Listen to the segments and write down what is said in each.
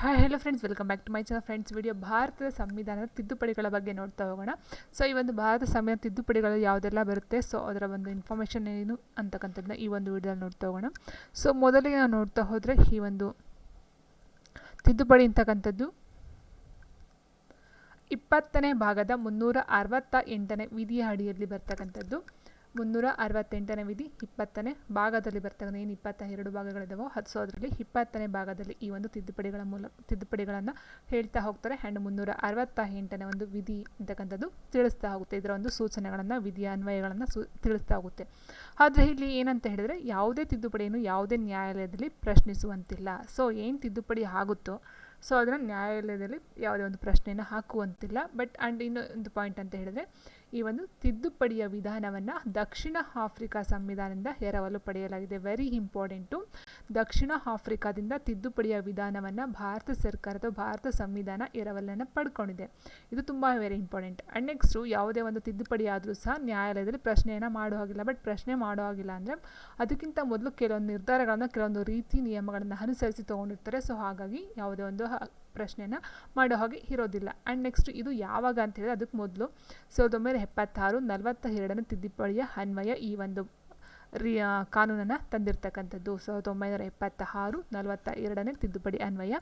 Hi hello friends welcome back to my channel friends video ಭಾರತದ ಸಂವಿಧಾನದ ತಿದ್ದುಪಡಿಗಳ ಬಗ್ಗೆ ನೋಡ್ತಾ ಹೋಗೋಣ. ಸೊ ಈ ಒಂದು ಭಾರತ ಸಂವಿಧಾನ ತಿದ್ದುಪಡಿಗಳು ಯಾವುದೆಲ್ಲ ಬರುತ್ತೆ? ಸೊ ಅದರ ಒಂದು ಇನ್ಫಾರ್ಮೇಷನ್ ಏನು ಅಂತಕ್ಕಂಥದ್ದನ್ನ ಈ ಒಂದು ವಿಡಿಯೋದಲ್ಲಿ ನೋಡ್ತಾ ಹೋಗೋಣ. ಸೊ ಮೊದಲಿಗೆ ನಾವು ನೋಡ್ತಾ ಹೋದರೆ ಈ ಒಂದು ತಿದ್ದುಪಡಿ ಅಂತಕ್ಕಂಥದ್ದು ಇಪ್ಪತ್ತನೇ ಭಾಗದ ಮುನ್ನೂರ ಅರವತ್ತ ಎಂಟನೇ ವಿಧಿಯ ಅಡಿಯಲ್ಲಿ ಬರ್ತಕ್ಕಂಥದ್ದು. ಮುನ್ನೂರ ಅರವತ್ತೆಂಟನೇ ವಿಧಿ ಇಪ್ಪತ್ತನೇ ಭಾಗದಲ್ಲಿ ಬರ್ತಕ್ಕಂಥ ಏನು ಇಪ್ಪತ್ತ ಎರಡು ಭಾಗಗಳಿದಾವೋ ಹತ್ತು ಸೊ ಅದರಲ್ಲಿ ಇಪ್ಪತ್ತನೇ ಭಾಗದಲ್ಲಿ ಈ ಒಂದು ತಿದ್ದುಪಡಿಗಳ ಮೂಲ ತಿದ್ದುಪಡಿಗಳನ್ನು ಹೇಳ್ತಾ ಹೋಗ್ತಾರೆ. ಆ್ಯಂಡ್ ಮುನ್ನೂರ ಅರವತ್ತ ಎಂಟನೇ ಒಂದು ವಿಧಿ ಅಂತಕ್ಕಂಥದ್ದು ತಿಳಿಸ್ತಾ ಹೋಗುತ್ತೆ. ಇದರ ಒಂದು ಸೂಚನೆಗಳನ್ನು ವಿಧಿಯ ಅನ್ವಯಗಳನ್ನು ಸೂ ತಿಳಿಸ್ತಾ ಹೋಗುತ್ತೆ. ಆದರೆ ಇಲ್ಲಿ ಏನಂತ ಹೇಳಿದರೆ ಯಾವುದೇ ತಿದ್ದುಪಡಿಯನ್ನು ಯಾವುದೇ ನ್ಯಾಯಾಲಯದಲ್ಲಿ ಪ್ರಶ್ನಿಸುವಂತಿಲ್ಲ. ಸೊ ಏನು ತಿದ್ದುಪಡಿ ಆಗುತ್ತೋ, ಸೊ ಅದನ್ನು ನ್ಯಾಯಾಲಯದಲ್ಲಿ ಯಾವುದೇ ಒಂದು ಪ್ರಶ್ನೆಯನ್ನು ಹಾಕುವಂತಿಲ್ಲ. ಬಟ್ ಆ್ಯಂಡ್ ಇನ್ನೊಂದು ಪಾಯಿಂಟ್ ಅಂತ ಹೇಳಿದರೆ ಈ ಒಂದು ತಿದ್ದುಪಡಿಯ ವಿಧಾನವನ್ನು ದಕ್ಷಿಣ ಆಫ್ರಿಕಾ ಸಂವಿಧಾನದಿಂದ ಎರವಲು ಪಡೆಯಲಾಗಿದೆ. ವೆರಿ ಇಂಪಾರ್ಟೆಂಟು ದಕ್ಷಿಣ ಆಫ್ರಿಕಾದಿಂದ ತಿದ್ದುಪಡಿಯ ವಿಧಾನವನ್ನು ಭಾರತ ಸರ್ಕಾರದ ಭಾರತ ಸಂವಿಧಾನ ಎರವಲನ್ನು ಪಡ್ಕೊಂಡಿದೆ. ಇದು ತುಂಬ ವೆರಿ ಇಂಪಾರ್ಟೆಂಟ್ ಆ್ಯಂಡ್ ನೆಕ್ಸ್ಟು ಯಾವುದೇ ಒಂದು ತಿದ್ದುಪಡಿ ಆದರೂ ಸಹ ನ್ಯಾಯಾಲಯದಲ್ಲಿ ಪ್ರಶ್ನೆಯನ್ನು ಮಾಡೋ ಹಾಗಿಲ್ಲ. ಬಟ್ ಪ್ರಶ್ನೆ ಮಾಡೋ ಹಾಗಿಲ್ಲ ಅಂದರೆ ಅದಕ್ಕಿಂತ ಮೊದಲು ಕೆಲವೊಂದು ನಿರ್ಧಾರಗಳನ್ನು, ಕೆಲವೊಂದು ರೀತಿ ನಿಯಮಗಳನ್ನು ಅನುಸರಿಸಿ ತೊಗೊಂಡಿರ್ತಾರೆ. ಸೊ ಹಾಗಾಗಿ ಯಾವುದೇ ಒಂದು ಪ್ರಶ್ನೆಯನ್ನು ಮಾಡೋ ಹಾಗೆ ಇರೋದಿಲ್ಲ. ಆ್ಯಂಡ್ ನೆಕ್ಸ್ಟ್ ಇದು ಯಾವಾಗ ಅಂತ ಹೇಳಿದ್ರೆ, ಅದಕ್ಕೆ ಮೊದಲು ಸಾವಿರದ ಒಂಬೈನೂರ ಎಪ್ಪತ್ತಾರು ನಲವತ್ತ ಎರಡನೇ ತಿದ್ದುಪಡಿಯ ಅನ್ವಯ ಈ ಒಂದು ರಿ ಕಾನೂನನ್ನು ತಂದಿರತಕ್ಕಂಥದ್ದು ಸಾವಿರದ ಒಂಬೈನೂರ ಎಪ್ಪತ್ತ ಆರು ನಲವತ್ತ ಎರಡನೇ ತಿದ್ದುಪಡಿ ಅನ್ವಯ.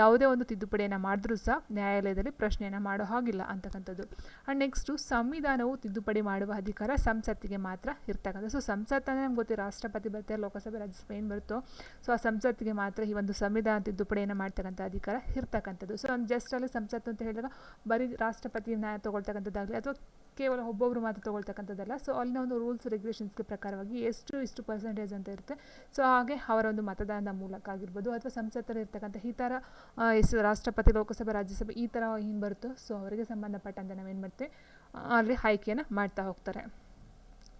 ಯಾವುದೇ ಒಂದು ತಿದ್ದುಪಡಿಯನ್ನು ಮಾಡಿದ್ರೂ ಸಹ ನ್ಯಾಯಾಲಯದಲ್ಲಿ ಪ್ರಶ್ನೆಯನ್ನು ಮಾಡೋ ಹಾಗಿಲ್ಲ ಅಂತಕ್ಕಂಥದ್ದು. ಆ್ಯಂಡ್ ನೆಕ್ಸ್ಟು, ಸಂವಿಧಾನವು ತಿದ್ದುಪಡಿ ಮಾಡುವ ಅಧಿಕಾರ ಸಂಸತ್ತಿಗೆ ಮಾತ್ರ ಇರ್ತಕ್ಕಂಥ ಸೊ ಸಂಸತ್ ಅಂದರೆ ನಮ್ಗೆ ಗೊತ್ತಿ ರಾಷ್ಟ್ರಪತಿ ಬರುತ್ತೆ ಲೋಕಸಭೆ, ರಾಜ್ಯಸಭೆ ಏನು ಬರುತ್ತೋ ಸೊ ಆ ಸಂಸತ್ತಿಗೆ ಮಾತ್ರ ಈ ಒಂದು ಸಂವಿಧಾನ ತಿದ್ದುಪಡಿಯನ್ನು ಮಾಡ್ತಕ್ಕಂಥ ಅಧಿಕಾರ ಇರ್ತಕ್ಕಂಥದ್ದು. ಸೊ ಜಸ್ಟ್ ಅಲ್ಲಿ ಸಂಸತ್ತು ಅಂತ ಹೇಳಿದಾಗ ಬರೀ ನ್ಯಾಯ ತಗೊಳ್ತಕ್ಕಂಥದ್ದಾಗಲಿ ಅಥವಾ ಕೇವಲ ಒಬ್ಬೊಬ್ಬರು ಮಾತ್ರ ತೊಗೊಳ್ತಕ್ಕಂಥದ್ದಲ್ಲ. ಸೊ ಅಲ್ಲಿನ ಒಂದು ರೂಲ್ಸ್ ರೆಗ್ಯುಲೇಷನ್ಸ್ಗೆ ಪ್ರಕಾರವಾಗಿ ಎಷ್ಟು ಇಷ್ಟು ಪರ್ಸೆಂಟೇಜ್ ಅಂತ ಇರುತ್ತೆ. ಸೊ ಹಾಗೆ ಅವರ ಒಂದು ಮತದಾನದ ಮೂಲಕ ಆಗಿರ್ಬೋದು, ಅಥವಾ ಸಂಸತ್ತಲ್ಲಿ ಇರ್ತಕ್ಕಂಥ ಈ ಥರ ಎಷ್ಟು ರಾಷ್ಟ್ರಪತಿ, ಲೋಕಸಭೆ, ರಾಜ್ಯಸಭೆ ಈ ಥರ ಏನು ಬರುತ್ತೋ ಸೊ ಅವರಿಗೆ ಸಂಬಂಧಪಟ್ಟಂತೆ ನಾವೇನು ಮಾಡ್ತೀವಿ? ಅಲ್ಲಿ ಆಯ್ಕೆಯನ್ನು ಮಾಡ್ತಾ ಹೋಗ್ತಾರೆ.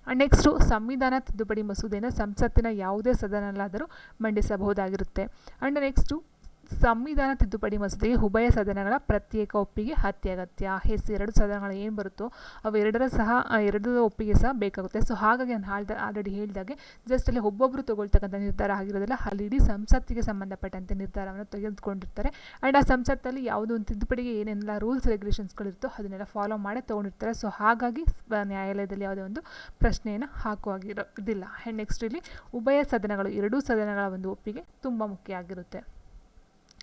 ನೆಕ್ಸ್ಟು ಸಂವಿಧಾನ ತಿದ್ದುಪಡಿ ಮಸೂದೆಯನ್ನು ಸಂಸತ್ತಿನ ಯಾವುದೇ ಸದನಲ್ಲಾದರೂ ಮಂಡಿಸಬಹುದಾಗಿರುತ್ತೆ. ಆ್ಯಂಡ್ ನೆಕ್ಸ್ಟು ಸಂವಿಧಾನ ತಿದ್ದುಪಡಿ ಮಸೂದೆಗೆ ಉಭಯ ಸದನಗಳ ಪ್ರತ್ಯೇಕ ಒಪ್ಪಿಗೆ ಅತ್ಯಗತ್ಯ. ಎಸ್ ಎರಡು ಸದನಗಳು ಏನು ಬರುತ್ತೋ ಅವೆರಡರ ಸಹ ಎರಡರ ಒಪ್ಪಿಗೆ ಸಹ ಬೇಕಾಗುತ್ತೆ. ಸೊ ಹಾಗಾಗಿ ನಾನು ಹಾಳ್ದ ಆಲ್ರೆಡಿ ಹೇಳಿದಾಗೆ ಜಸ್ಟ್ ಅಲ್ಲಿ ಒಬ್ಬೊಬ್ಬರು ತಗೊಳ್ತಕ್ಕಂಥ ನಿರ್ಧಾರ ಆಗಿರೋದಿಲ್ಲ, ಅಲ್ಲಿ ಇಡೀ ಸಂಸತ್ತಿಗೆ ಸಂಬಂಧಪಟ್ಟಂತೆ ನಿರ್ಧಾರವನ್ನು ತೆಗೆದುಕೊಂಡಿರ್ತಾರೆ. ಆ್ಯಂಡ್ ಆ ಸಂಸತ್ತಲ್ಲಿ ಯಾವುದೋ ಒಂದು ತಿದ್ದುಪಡಿಗೆ ಏನೆಲ್ಲ ರೂಲ್ಸ್ ರೆಗ್ಯುಲೇಷನ್ಸ್ಗಳಿರುತ್ತೋ ಅದನ್ನೆಲ್ಲ ಫಾಲೋ ಮಾಡಿ ತೊಗೊಂಡಿರ್ತಾರೆ. ಸೊ ಹಾಗಾಗಿ ನ್ಯಾಯಾಲಯದಲ್ಲಿ ಯಾವುದೇ ಒಂದು ಪ್ರಶ್ನೆಯನ್ನು ಹಾಕುವಾಗಿರೋ, ಇದಿಲ್ಲ. ಆ್ಯಂಡ್ ನೆಕ್ಸ್ಟ್ ಇಲ್ಲಿ ಉಭಯ ಸದನಗಳು, ಎರಡೂ ಸದನಗಳ ಒಂದು ಒಪ್ಪಿಗೆ ತುಂಬ ಮುಖ್ಯ ಆಗಿರುತ್ತೆ.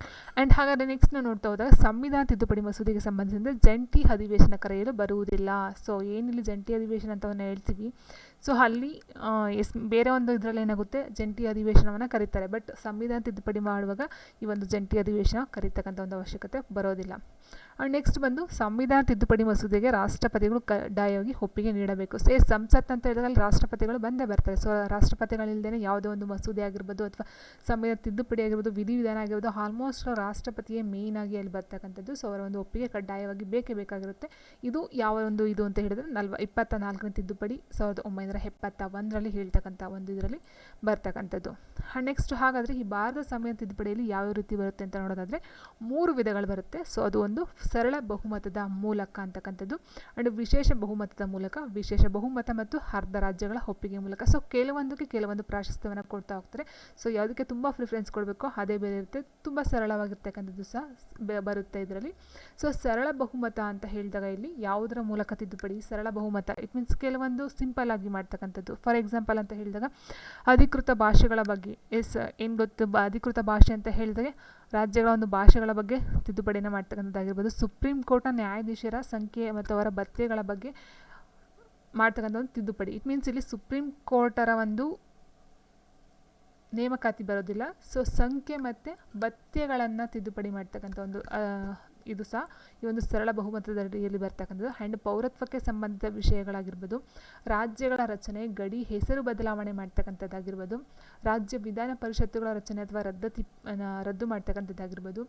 ಆ್ಯಂಡ್ ಹಾಗಾದರೆ ನೆಕ್ಸ್ಟ್ ನಾವು ನೋಡ್ತಾ ಹೋದಾಗ ಸಂವಿಧಾನ ತಿದ್ದುಪಡಿ ಮಸೂದೆಗೆ ಸಂಬಂಧಿಸಿದಂತೆ ಜಂಟಿ ಅಧಿವೇಶನ ಕರೆಯಲು ಬರುವುದಿಲ್ಲ. ಸೊ ಏನಿಲ್ಲಿ ಜಂಟಿ ಅಧಿವೇಶನ ಅಂತವನ್ನು ಹೇಳ್ತೀವಿ. ಸೊ ಅಲ್ಲಿ ಎಸ್, ಬೇರೆ ಒಂದು ಇದರಲ್ಲಿ ಏನಾಗುತ್ತೆ? ಜಂಟಿ ಅಧಿವೇಶನವನ್ನು ಕರೀತಾರೆ. ಬಟ್ ಸಂವಿಧಾನ ತಿದ್ದುಪಡಿ ಮಾಡುವಾಗ ಈ ಒಂದು ಜಂಟಿ ಅಧಿವೇಶನ ಕರೀತಕ್ಕಂಥ ಒಂದು ಅವಶ್ಯಕತೆ ಬರೋದಿಲ್ಲ. ನೆಕ್ಸ್ಟ್ ಬಂದು ಸಂವಿಧಾನ ತಿದ್ದುಪಡಿ ಮಸೂದೆಗೆ ರಾಷ್ಟ್ರಪತಿಗಳು ಕಡ್ಡಾಯವಾಗಿ ಒಪ್ಪಿಗೆ ನೀಡಬೇಕು. ಸೇ ಸಂಸತ್ ಅಂತ ಹೇಳಿದಾಗ ರಾಷ್ಟ್ರಪತಿಗಳು ಬಂದೇ ಬರ್ತಾರೆ. ಸೊ ರಾಷ್ಟ್ರಪತಿಗಳಿಲ್ಲದೇ ಯಾವುದೇ ಒಂದು ಮಸೂದೆ ಆಗಿರ್ಬೋದು ಅಥವಾ ಸಂವಿಧಾನ ತಿದ್ದುಪಡಿ ಆಗಿರ್ಬೋದು, ವಿಧಿವಿಧಾನ ಆಗಿರ್ಬೋದು ಆಲ್ಮೋಸ್ಟ್ ರಾಷ್ಟ್ರಪತಿಯೇ ಮೇಯ್ನ್ ಆಗಿ ಅಲ್ಲಿ ಬರ್ತಕ್ಕಂಥದ್ದು. ಸೊ ಅವರ ಒಂದು ಒಪ್ಪಿಗೆ ಕಡ್ಡಾಯವಾಗಿ ಬೇಕೇ ಬೇಕಾಗಿರುತ್ತೆ. ಇದು ಯಾವ ಒಂದು ಇದು ಅಂತ ಹೇಳಿದ್ರೆ, ನಲ್ವ ಇಪ್ಪತ್ತ ನಾಲ್ಕನೇ ತಿದ್ದುಪಡಿ ಸಾವಿರದ ಒಂಬೈನೂರ ಎಪ್ಪತ್ತ ಒಂದರಲ್ಲಿ ಹೇಳ್ತಕ್ಕಂಥ ಒಂದು ಇದರಲ್ಲಿ ಬರ್ತಕ್ಕಂಥದ್ದು. ನೆಕ್ಸ್ಟ್ ಹಾಗಾದರೆ ಈ ಭಾರತ ಸಂವಿಧಾನ ತಿದ್ದುಪಡಿಯಲ್ಲಿ ಯಾವ ರೀತಿ ಬರುತ್ತೆ ಅಂತ ನೋಡೋದಾದರೆ, ಮೂರು ವಿಧಗಳು ಬರುತ್ತೆ. ಸೊ ಅದು ಒಂದು ಸರಳ ಬಹುಮತದ ಮೂಲಕ ಅಂತಕ್ಕಂಥದ್ದು. ಆ್ಯಂಡ್ ವಿಶೇಷ ಬಹುಮತದ ಮೂಲಕ, ವಿಶೇಷ ಬಹುಮತ ಮತ್ತು ಅರ್ಧ ರಾಜ್ಯಗಳ ಒಪ್ಪಿಗೆ ಮೂಲಕ. ಸೊ ಕೆಲವೊಂದಕ್ಕೆ ಕೆಲವೊಂದು ಪ್ರಾಶಸ್ತ್ಯವನ್ನು ಕೊಡ್ತಾ ಹೋಗ್ತಾರೆ. ಸೊ ಯಾವುದಕ್ಕೆ ತುಂಬ ಪ್ರಿಫರೆನ್ಸ್ ಕೊಡಬೇಕು ಅದೇ ಬೇರೆ ಇರುತ್ತೆ. ತುಂಬ ಸರಳವಾಗಿರ್ತಕ್ಕಂಥದ್ದು ಸಹ ಬರುತ್ತೆ ಇದರಲ್ಲಿ. ಸೊ ಸರಳ ಬಹುಮತ ಅಂತ ಹೇಳಿದಾಗ ಇಲ್ಲಿ ಯಾವುದರ ಮೂಲಕ ತಿದ್ದುಪಡಿ? ಸರಳ ಬಹುಮತ. ಇಟ್ ಮೀನ್ಸ್ ಕೆಲವೊಂದು ಸಿಂಪಲ್ ಆಗಿ ಮಾಡ್ತಕ್ಕಂಥದ್ದು. ಫಾರ್ ಎಕ್ಸಾಂಪಲ್ ಅಂತ ಹೇಳಿದಾಗ, ಅಧಿಕೃತ ಭಾಷೆಗಳ ಬಗ್ಗೆ. ಎಸ್ ಏನು ಗೊತ್ತು? ಅಧಿಕೃತ ಭಾಷೆ ಅಂತ ಹೇಳಿದಾಗ ರಾಜ್ಯಗಳ ಒಂದು ಭಾಷೆಗಳ ಬಗ್ಗೆ ತಿದ್ದುಪಡಿನ ಮಾಡ್ತಕ್ಕಂಥದ್ದಾಗಿರ್ಬೋದು. ಸುಪ್ರೀಂ ಕೋರ್ಟ್ನ ನ್ಯಾಯಾಧೀಶರ ಸಂಖ್ಯೆ ಮತ್ತು ಅವರ ಭತ್ಯೆಗಳ ಬಗ್ಗೆ ಮಾಡ್ತಕ್ಕಂಥ ಒಂದು ತಿದ್ದುಪಡಿ. ಇಟ್ ಮೀನ್ಸ್ ಇಲ್ಲಿ ಸುಪ್ರೀಂ ಕೋರ್ಟರ ಒಂದು ನೇಮಕಾತಿ ಬರೋದಿಲ್ಲ. ಸೊ ಸಂಖ್ಯೆ ಮತ್ತು ಭತ್ಯೆಗಳನ್ನು ತಿದ್ದುಪಡಿ ಮಾಡ್ತಕ್ಕಂಥ ಒಂದು ಇದು ಸಹ ಈ ಒಂದು ಸರಳ ಬಹುಮತದ ಅಡಿಯಲ್ಲಿ ಬರ್ತಕ್ಕಂಥದ್ದು. ಆ್ಯಂಡ್ ಪೌರತ್ವಕ್ಕೆ ಸಂಬಂಧಿತ ವಿಷಯಗಳಾಗಿರ್ಬೋದು, ರಾಜ್ಯಗಳ ರಚನೆ, ಗಡಿ, ಹೆಸರು ಬದಲಾವಣೆ ಮಾಡ್ತಕ್ಕಂಥದ್ದಾಗಿರ್ಬೋದು, ರಾಜ್ಯ ವಿಧಾನ ಪರಿಷತ್ತುಗಳ ರಚನೆ ಅಥವಾ ರದ್ದತಿ ರದ್ದು ಮಾಡ್ತಕ್ಕಂಥದ್ದಾಗಿರ್ಬೋದು,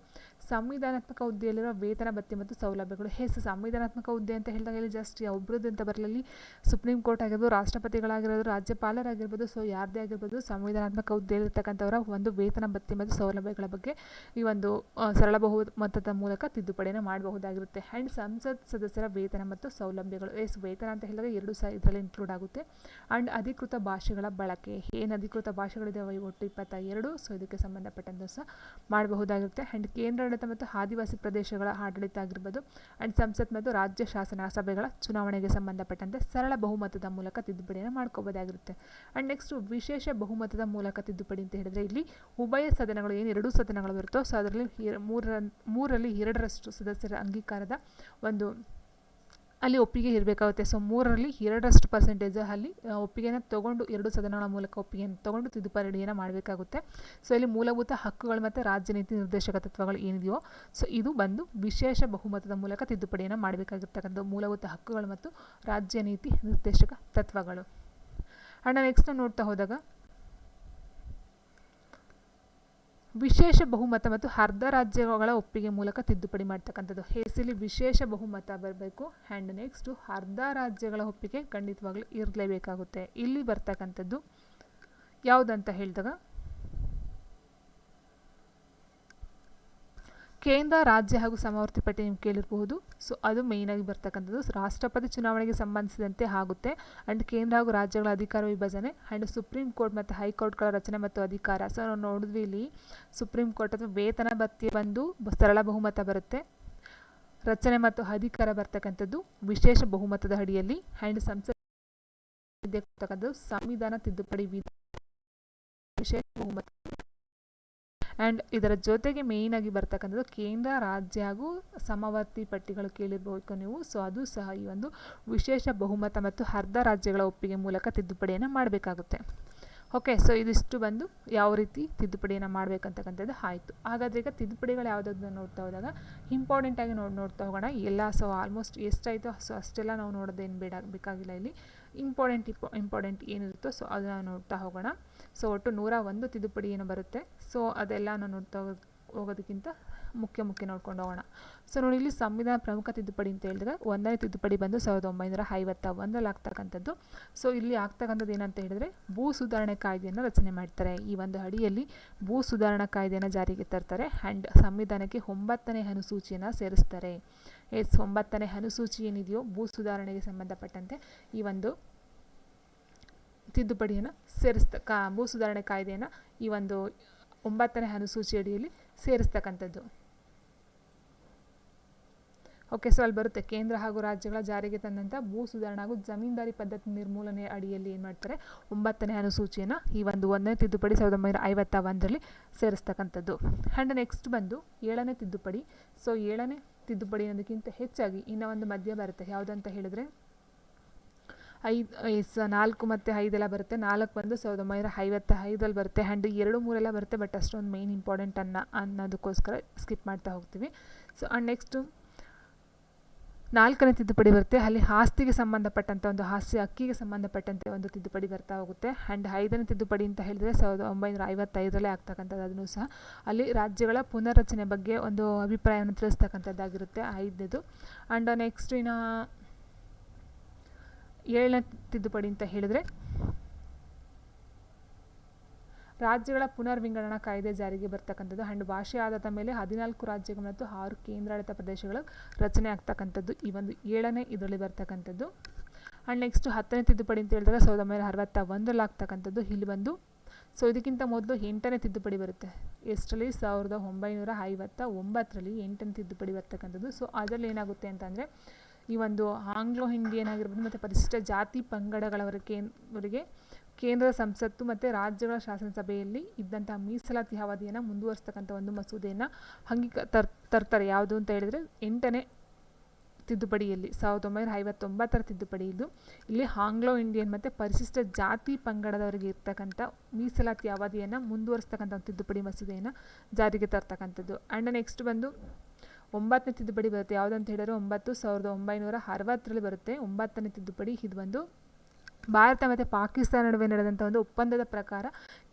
ಸಂವಿಧಾನಾತ್ಮಕ ಹುದ್ದೆಯಲ್ಲಿರುವ ವೇತನ, ಭತ್ಯೆ ಮತ್ತು ಸೌಲಭ್ಯಗಳು. ಹೆಸರು ಸಂವಿಧಾನಾತ್ಮಕ ಹುದ್ದೆ ಅಂತ ಹೇಳಿದಾಗ ಇಲ್ಲಿ ಜಸ್ಟ್ ಒಬ್ಬರದ್ದು ಅಂತ ಬರಲಿ ಸುಪ್ರೀಂ ಕೋರ್ಟ್ ಆಗಿರ್ಬೋದು, ರಾಷ್ಟ್ರಪತಿಗಳಾಗಿರೋದು, ರಾಜ್ಯಪಾಲರಾಗಿರ್ಬೋದು, ಸೊ ಯಾರದೇ ಆಗಿರ್ಬೋದು ಸಂವಿಧಾನಾತ್ಮಕ ಹುದ್ದೆಯಲ್ಲಿರ್ತಕ್ಕಂಥವರ ಒಂದು ವೇತನ, ಭತ್ಯೆ ಮತ್ತು ಸೌಲಭ್ಯಗಳ ಬಗ್ಗೆ ಈ ಒಂದು ಸರಳ ಬಹುಮತದ ಮೂಲಕ ತಿದ್ದುಪಡಿಯನ್ನು ಮಾಡಬಹುದಾಗಿರುತ್ತೆ. ಆ್ಯಂಡ್ ಸಂಸತ್ ಸದಸ್ಯರ ವೇತನ ಮತ್ತು ಸೌಲಭ್ಯಗಳು. ಎಸ್, ವೇತನ ಅಂತ ಹೇಳಿದಾಗ ಎರಡು ಸಹ ಇದರಲ್ಲಿ ಇನ್ಕ್ಲೂಡ್ ಆಗುತ್ತೆ. ಆ್ಯಂಡ್ ಅಧಿಕೃತ ಭಾಷೆಗಳ ಬಳಕೆ. ಏನು ಅಧಿಕೃತ ಭಾಷೆಗಳಿದ್ದಾವೆ ಒಟ್ಟು ಇಪ್ಪತ್ತ ಎರಡು ಸೊ ಇದಕ್ಕೆ ಸಂಬಂಧಪಟ್ಟಂತೆ ಸಹ ಮಾಡಬಹುದಾಗಿರುತ್ತೆ. ಆ್ಯಂಡ್ ಕೇಂದ್ರಾಡಳಿತ ಮತ್ತು ಆದಿವಾಸಿ ಪ್ರದೇಶಗಳ ಆಡಳಿತ ಆಗಿರ್ಬೋದು. ಆ್ಯಂಡ್ ಸಂಸತ್ ಮತ್ತು ರಾಜ್ಯ ಶಾಸನ ಸಭೆಗಳ ಚುನಾವಣೆಗೆ ಸಂಬಂಧಪಟ್ಟಂತೆ ಸರಳ ಬಹುಮತದ ಮೂಲಕ ತಿದ್ದುಪಡಿಯನ್ನು ಮಾಡ್ಕೋಬೋದಾಗಿರುತ್ತೆ ಆ್ಯಂಡ್ ನೆಕ್ಸ್ಟ್ ವಿಶೇಷ ಬಹುಮತದ ಮೂಲಕ ತಿದ್ದುಪಡಿ ಅಂತ ಹೇಳಿದ್ರೆ ಇಲ್ಲಿ ಉಭಯ ಸದನಗಳು ಏನು ಎರಡೂ ಸದನಗಳು ಬರುತ್ತೋ ಸೊ, ಅದರಲ್ಲಿ ಮೂರ ಮೂರಲ್ಲಿ ಸದಸ್ಯರ ಅಂಗೀಕಾರದ ಒಂದು ಅಲ್ಲಿ ಒಪ್ಪಿಗೆ ಇರಬೇಕಾಗುತ್ತೆ. ಸೊ ಮೂರರಲ್ಲಿ ಎರಡರಷ್ಟು ಪರ್ಸೆಂಟೇಜ್ ಅಲ್ಲಿ ಒಪ್ಪಿಗೆನ ತೊಗೊಂಡು ಎರಡು ಸದನಗಳ ಮೂಲಕ ಒಪ್ಪಿಗೆಯನ್ನು ತೊಗೊಂಡು ತಿದ್ದುಪಡಿಯನ್ನು ಮಾಡಬೇಕಾಗುತ್ತೆ. ಸೊ ಇಲ್ಲಿ ಮೂಲಭೂತ ಹಕ್ಕುಗಳು ಮತ್ತು ರಾಜ್ಯ ನೀತಿ ನಿರ್ದೇಶಕ ತತ್ವಗಳು ಏನಿದೆಯೋ ಸೊ ಇದು ಬಂದು ವಿಶೇಷ ಬಹುಮತದ ಮೂಲಕ ತಿದ್ದುಪಡಿಯನ್ನು ಮಾಡಬೇಕಾಗಿರ್ತಕ್ಕಂಥ ಮೂಲಭೂತ ಹಕ್ಕುಗಳು ಮತ್ತು ರಾಜ್ಯ ನೀತಿ ನಿರ್ದೇಶಕ ತತ್ವಗಳು. ಅಣ್ಣ ನೆಕ್ಸ್ಟ್ ನೋಡ್ತಾ ಹೋದಾಗ ವಿಶೇಷ ಬಹುಮತ ಮತ್ತು ಅರ್ಧ ರಾಜ್ಯಗಳ ಒಪ್ಪಿಗೆ ಮೂಲಕ ತಿದ್ದುಪಡಿ ಮಾಡ್ತಕ್ಕಂಥದ್ದು. ಹೇಸಿಲಿ ವಿಶೇಷ ಬಹುಮತ ಬರಬೇಕು. ಆ್ಯಂಡ್ ನೆಕ್ಸ್ಟು ಅರ್ಧ ರಾಜ್ಯಗಳ ಒಪ್ಪಿಗೆ ಖಂಡಿತವಾಗ್ಲೂ ಇರಲೇಬೇಕಾಗುತ್ತೆ. ಇಲ್ಲಿ ಬರ್ತಕ್ಕಂಥದ್ದು ಯಾವುದಂತ ಹೇಳಿದಾಗ ಕೇಂದ್ರ ರಾಜ್ಯ ಹಾಗೂ ಸಮವರ್ತಿ ಪಟ್ಟಿ ನೀವು ಕೇಳಿರಬಹುದು. ಸೊ ಅದು ಮೇಯ್ನಾಗಿ ಬರ್ತಕ್ಕಂಥದ್ದು. ರಾಷ್ಟ್ರಪತಿ ಚುನಾವಣೆಗೆ ಸಂಬಂಧಿಸಿದಂತೆ ಆಗುತ್ತೆ. ಆ್ಯಂಡ್ ಕೇಂದ್ರ ಹಾಗೂ ರಾಜ್ಯಗಳ ಅಧಿಕಾರ ವಿಭಜನೆ ಆ್ಯಂಡ್ ಸುಪ್ರೀಂ ಕೋರ್ಟ್ ಮತ್ತು ಹೈಕೋರ್ಟ್ಗಳ ರಚನೆ ಮತ್ತು ಅಧಿಕಾರ. ಸೊ ನಾವು ನೋಡಿದ್ವಿ ಇಲ್ಲಿ ಸುಪ್ರೀಂ ಕೋರ್ಟ್ ಅಥವಾ ವೇತನ ಭತ್ಯೆ ಬಂದು ಸರಳ ಬಹುಮತ ಬರುತ್ತೆ. ರಚನೆ ಮತ್ತು ಅಧಿಕಾರ ಬರ್ತಕ್ಕಂಥದ್ದು ವಿಶೇಷ ಬಹುಮತದ ಅಡಿಯಲ್ಲಿ ಆ್ಯಂಡ್ ಸಂಸದ ಸಂವಿಧಾನ ತಿದ್ದುಪಡಿ ವಿಶೇಷ ಬಹುಮತ. ಆ್ಯಂಡ್ ಇದರ ಜೊತೆಗೆ ಮೇಯ್ನ್ ಆಗಿ ಬರ್ತಕ್ಕಂಥದ್ದು ಕೇಂದ್ರ, ರಾಜ್ಯ ಹಾಗೂ ಸಮವರ್ತಿ ಪಟ್ಟಿಗಳು ಕೇಳಿರ್ಬೋದು ನೀವು. ಸೊ ಅದು ಸಹ ಈ ಒಂದು ವಿಶೇಷ ಬಹುಮತ ಮತ್ತು ಅರ್ಧ ರಾಜ್ಯಗಳ ಒಪ್ಪಿಗೆ ಮೂಲಕ ತಿದ್ದುಪಡಿಯನ್ನು ಮಾಡಬೇಕಾಗುತ್ತೆ. ಓಕೆ ಸೊ ಇದಿಷ್ಟು ಬಂದು ಯಾವ ರೀತಿ ತಿದ್ದುಪಡಿಯನ್ನು ಮಾಡಬೇಕಂತಕ್ಕಂಥದ್ದು ಆಯಿತು. ಹಾಗಾದರೆ ಈಗ ತಿದ್ದುಪಡಿಗಳು ಯಾವುದಾದ್ರು ನೋಡ್ತಾ ಹೋದಾಗ ಇಂಪಾರ್ಟೆಂಟಾಗಿ ನೋಡಿ, ನೋಡ್ತಾ ಹೋಗೋಣ. ಎಲ್ಲ ಸೊ ಆಲ್ಮೋಸ್ಟ್ ಎಷ್ಟಾಯಿತು ಸೊ ಅಷ್ಟೆಲ್ಲ ನಾವು ನೋಡೋದೇನು ಬೇಡ, ಬೇಕಾಗಿಲ್ಲ ಇಲ್ಲಿ. ಇಂಪಾರ್ಟೆಂಟ್ ಇಪ ಇಂಪಾರ್ಟೆಂಟ್ ಏನಿರುತ್ತೋ ಸೊ ಅದನ್ನು ನೋಡ್ತಾ ಹೋಗೋಣ. ಸೊ ಒಟ್ಟು ನೂರ ಒಂದು ತಿದ್ದುಪಡಿ ಏನು ಬರುತ್ತೆ. ಸೊ ಅದೆಲ್ಲ ನಾವು ನೋಡ್ತಾ ಹೋಗೋದಕ್ಕಿಂತ ಮುಖ್ಯ ಮುಖ್ಯ ನೋಡ್ಕೊಂಡು ಹೋಗೋಣ. ಸೊ ನೋಡಿ, ಇಲ್ಲಿ ಸಂವಿಧಾನ ಪ್ರಮುಖ ತಿದ್ದುಪಡಿ ಅಂತ ಹೇಳಿದ್ರೆ, ಒಂದನೇ ತಿದ್ದುಪಡಿ ಬಂದು ಸಾವಿರದ ಒಂಬೈನೂರ ಐವತ್ತ ಒಂದರಲ್ಲಿ ಆಗ್ತಕ್ಕಂಥದ್ದು. ಸೊ ಇಲ್ಲಿ ಆಗ್ತಕ್ಕಂಥದ್ದು ಏನಂತ ಹೇಳಿದ್ರೆ, ಭೂ ಸುಧಾರಣೆ ಕಾಯ್ದೆಯನ್ನು ರಚನೆ ಮಾಡ್ತಾರೆ. ಈ ಒಂದು ಅಡಿಯಲ್ಲಿ ಭೂ ಸುಧಾರಣಾ ಕಾಯ್ದೆಯನ್ನು ಜಾರಿಗೆ ತರ್ತಾರೆ ಆ್ಯಂಡ್ ಸಂವಿಧಾನಕ್ಕೆ ಒಂಬತ್ತನೇ ಅನುಸೂಚಿಯನ್ನು ಸೇರಿಸ್ತಾರೆ. ಎಸ್ ಒಂಬತ್ತನೇ ಅನುಸೂಚಿ ಏನಿದೆಯೋ, ಭೂ ಸುಧಾರಣೆಗೆ ಸಂಬಂಧಪಟ್ಟಂತೆ ಈ ಒಂದು ತಿದ್ದುಪಡಿಯನ್ನು ಸೇರಿಸ್ತ, ಕಾ, ಭೂ ಸುಧಾರಣೆ ಕಾಯ್ದೆಯನ್ನು ಈ ಒಂದು ಒಂಬತ್ತನೇ ಅನುಸೂಚಿ ಅಡಿಯಲ್ಲಿ ಸೇರಿಸ್ತಕ್ಕಂಥದ್ದು. ಓಕೆ ಸೊ ಅಲ್ಲಿ ಬರುತ್ತೆ. ಕೇಂದ್ರ ಹಾಗೂ ರಾಜ್ಯಗಳ ಜಾರಿಗೆ ತಂದಂಥ ಭೂ ಸುಧಾರಣೆ ಹಾಗೂ ಜಮೀನ್ದಾರಿ ಪದ್ಧತಿ ನಿರ್ಮೂಲನೆ ಅಡಿಯಲ್ಲಿ ಏನು ಮಾಡ್ತಾರೆ? ಒಂಬತ್ತನೇ ಅನುಸೂಚಿಯನ್ನು ಈ ಒಂದು ಒಂದನೇ ತಿದ್ದುಪಡಿ ಸಾವಿರದ ಒಂಬೈನೂರ ಐವತ್ತ ಒಂದರಲ್ಲಿ ಸೇರಿಸ್ತಕ್ಕಂಥದ್ದು. ಆ್ಯಂಡ್ ನೆಕ್ಸ್ಟ್ ಬಂದು ಏಳನೇ ತಿದ್ದುಪಡಿ. ಸೊ ಏಳನೇ ತಿದ್ದುಪಡಿ ಅನ್ನೋದಕ್ಕಿಂತ ಹೆಚ್ಚಾಗಿ ಇನ್ನೂ ಒಂದು ಮಧ್ಯ ಬರುತ್ತೆ. ಯಾವುದಂತ ಹೇಳಿದ್ರೆ? ಐದು ಎಸ್ ನಾಲ್ಕು ಮತ್ತು ಐದೆಲ್ಲ ಬರುತ್ತೆ. ನಾಲ್ಕು ಬಂದು ಸಾವಿರದ ಒಂಬೈನೂರ ಐವತ್ತ ಐದಲ್ಲಿ ಬರುತ್ತೆ. ಆ್ಯಂಡ್ ಎರಡು, ಮೂರೆಲ್ಲ ಬರುತ್ತೆ ಬಟ್ ಅಷ್ಟೊಂದು ಮೇಯ್ನ್ ಇಂಪಾರ್ಟೆಂಟ್ ಅನ್ನ ಅನ್ನೋದಕ್ಕೋಸ್ಕರ ಸ್ಕಿಪ್ ಮಾಡ್ತಾ ಹೋಗ್ತೀವಿ. ಸೊ ಆ್ಯಂಡ್ ನೆಕ್ಸ್ಟು ನಾಲ್ಕನೇ ತಿದ್ದುಪಡಿ ಬರುತ್ತೆ. ಅಲ್ಲಿ ಆಸ್ತಿಗೆ ಸಂಬಂಧಪಟ್ಟಂಥ ಒಂದು ಆಸ್ತಿ, ಅಕ್ಕಿಗೆ ಸಂಬಂಧಪಟ್ಟಂತೆ ಒಂದು ತಿದ್ದುಪಡಿ ಬರ್ತಾ ಹೋಗುತ್ತೆ. ಆ್ಯಂಡ್ ಐದನೇ ತಿದ್ದುಪಡಿ ಅಂತ ಹೇಳಿದರೆ ಸಾವಿರದ ಒಂಬೈನೂರ ಐವತ್ತೈದರಲ್ಲೇ ಆಗ್ತಕ್ಕಂಥದ್ದು. ಅದನ್ನು ಸಹ ಅಲ್ಲಿ ರಾಜ್ಯಗಳ ಪುನರ್ರಚನೆ ಬಗ್ಗೆ ಒಂದು ಅಭಿಪ್ರಾಯವನ್ನು ತಿಳಿಸ್ತಕ್ಕಂಥದ್ದಾಗಿರುತ್ತೆ ಐದನೇದು. ಆ್ಯಂಡ್ ನೆಕ್ಸ್ಟ್ ಇನ್ನು ಏಳನೇ ತಿದ್ದುಪಡಿ ಅಂತ ಹೇಳಿದರೆ ರಾಜ್ಯಗಳ ಪುನರ್ವಿಂಗಡಣಾ ಕಾಯ್ದೆ ಜಾರಿಗೆ ಬರ್ತಕ್ಕಂಥದ್ದು ಆ್ಯಂಡ್ ಭಾಷೆ ಆಧಾರದ ಮೇಲೆ ಹದಿನಾಲ್ಕು ರಾಜ್ಯಗಳು ಮತ್ತು ಆರು ಕೇಂದ್ರಾಡಳಿತ ಪ್ರದೇಶಗಳು ರಚನೆ ಆಗ್ತಕ್ಕಂಥದ್ದು ಈ ಒಂದು ಏಳನೇ ಇದರಲ್ಲಿ ಬರ್ತಕ್ಕಂಥದ್ದು. ಆ್ಯಂಡ್ ನೆಕ್ಸ್ಟ್ ಹತ್ತನೇ ತಿದ್ದುಪಡಿ ಅಂತ ಹೇಳಿದಾಗ ಸಾವಿರದ ಒಂಬೈನೂರ ಅರವತ್ತ ಒಂದರಲ್ಲಿ ಆಗ್ತಕ್ಕಂಥದ್ದು. ಇಲ್ಲಿ ಬಂದು, ಸೊ ಇದಕ್ಕಿಂತ ಮೊದಲು ಎಂಟನೇ ತಿದ್ದುಪಡಿ ಬರುತ್ತೆ. ಎಷ್ಟರಲ್ಲಿ? ಸಾವಿರದ ಒಂಬೈನೂರ ಐವತ್ತ ಒಂಬತ್ತರಲ್ಲಿ ಎಂಟನೇ ತಿದ್ದುಪಡಿ ಬರ್ತಕ್ಕಂಥದ್ದು. ಸೊ ಅದರಲ್ಲಿ ಏನಾಗುತ್ತೆ ಅಂತಂದರೆ ಈ ಒಂದು ಆಂಗ್ಲೋ ಇಂಡಿಯನ್ ಆಗಿರ್ಬೋದು ಮತ್ತು ಪರಿಶಿಷ್ಟ ಜಾತಿ ಪಂಗಡಗಳವರಿಗೆ, ಅವರಿಗೆ ಕೇಂದ್ರ ಸಂಸತ್ತು ಮತ್ತು ರಾಜ್ಯಗಳ ಶಾಸನಸಭೆಯಲ್ಲಿ ಇದ್ದಂತಹ ಮೀಸಲಾತಿ ಅವಧಿಯನ್ನು ಮುಂದುವರಿಸ್ತಕ್ಕಂಥ ಒಂದು ಮಸೂದೆಯನ್ನು ಅಂಗೀಕ ತರ್, ತರ್ತಾರೆ. ಯಾವುದು ಅಂತ ಹೇಳಿದರೆ ಎಂಟನೇ ತಿದ್ದುಪಡಿಯಲ್ಲಿ, ಸಾವಿರದ ಒಂಬೈನೂರ ಐವತ್ತೊಂಬತ್ತರ ತಿದ್ದುಪಡಿ ಇದು ಇಲ್ಲಿ ಆಂಗ್ಲೋ ಇಂಡಿಯನ್ ಮತ್ತು ಪರಿಶಿಷ್ಟ ಜಾತಿ ಪಂಗಡದವರಿಗೆ ಇರ್ತಕ್ಕಂಥ ಮೀಸಲಾತಿ ಅವಧಿಯನ್ನು ಮುಂದುವರಿಸ್ತಕ್ಕಂಥ ತಿದ್ದುಪಡಿ ಮಸೂದೆಯನ್ನು ಜಾರಿಗೆ ತರ್ತಕ್ಕಂಥದ್ದು. ಆ್ಯಂಡ್ ನೆಕ್ಸ್ಟ್ ಬಂದು ಒಂಬತ್ತನೇ ತಿದ್ದುಪಡಿ ಬರುತ್ತೆ. ಯಾವುದಂತ ಹೇಳಿದ್ರೆ ಒಂಬತ್ತು ಸಾವಿರದ ಒಂಬೈನೂರ ಅರವತ್ತರಲ್ಲಿ ಬರುತ್ತೆ. ಒಂಬತ್ತನೇ ತಿದ್ದುಪಡಿ ಇದು ಒಂದು ಭಾರತ ಮತ್ತು ಪಾಕಿಸ್ತಾನ ನಡುವೆ ನಡೆದಂಥ ಒಂದು ಒಪ್ಪಂದದ ಪ್ರಕಾರ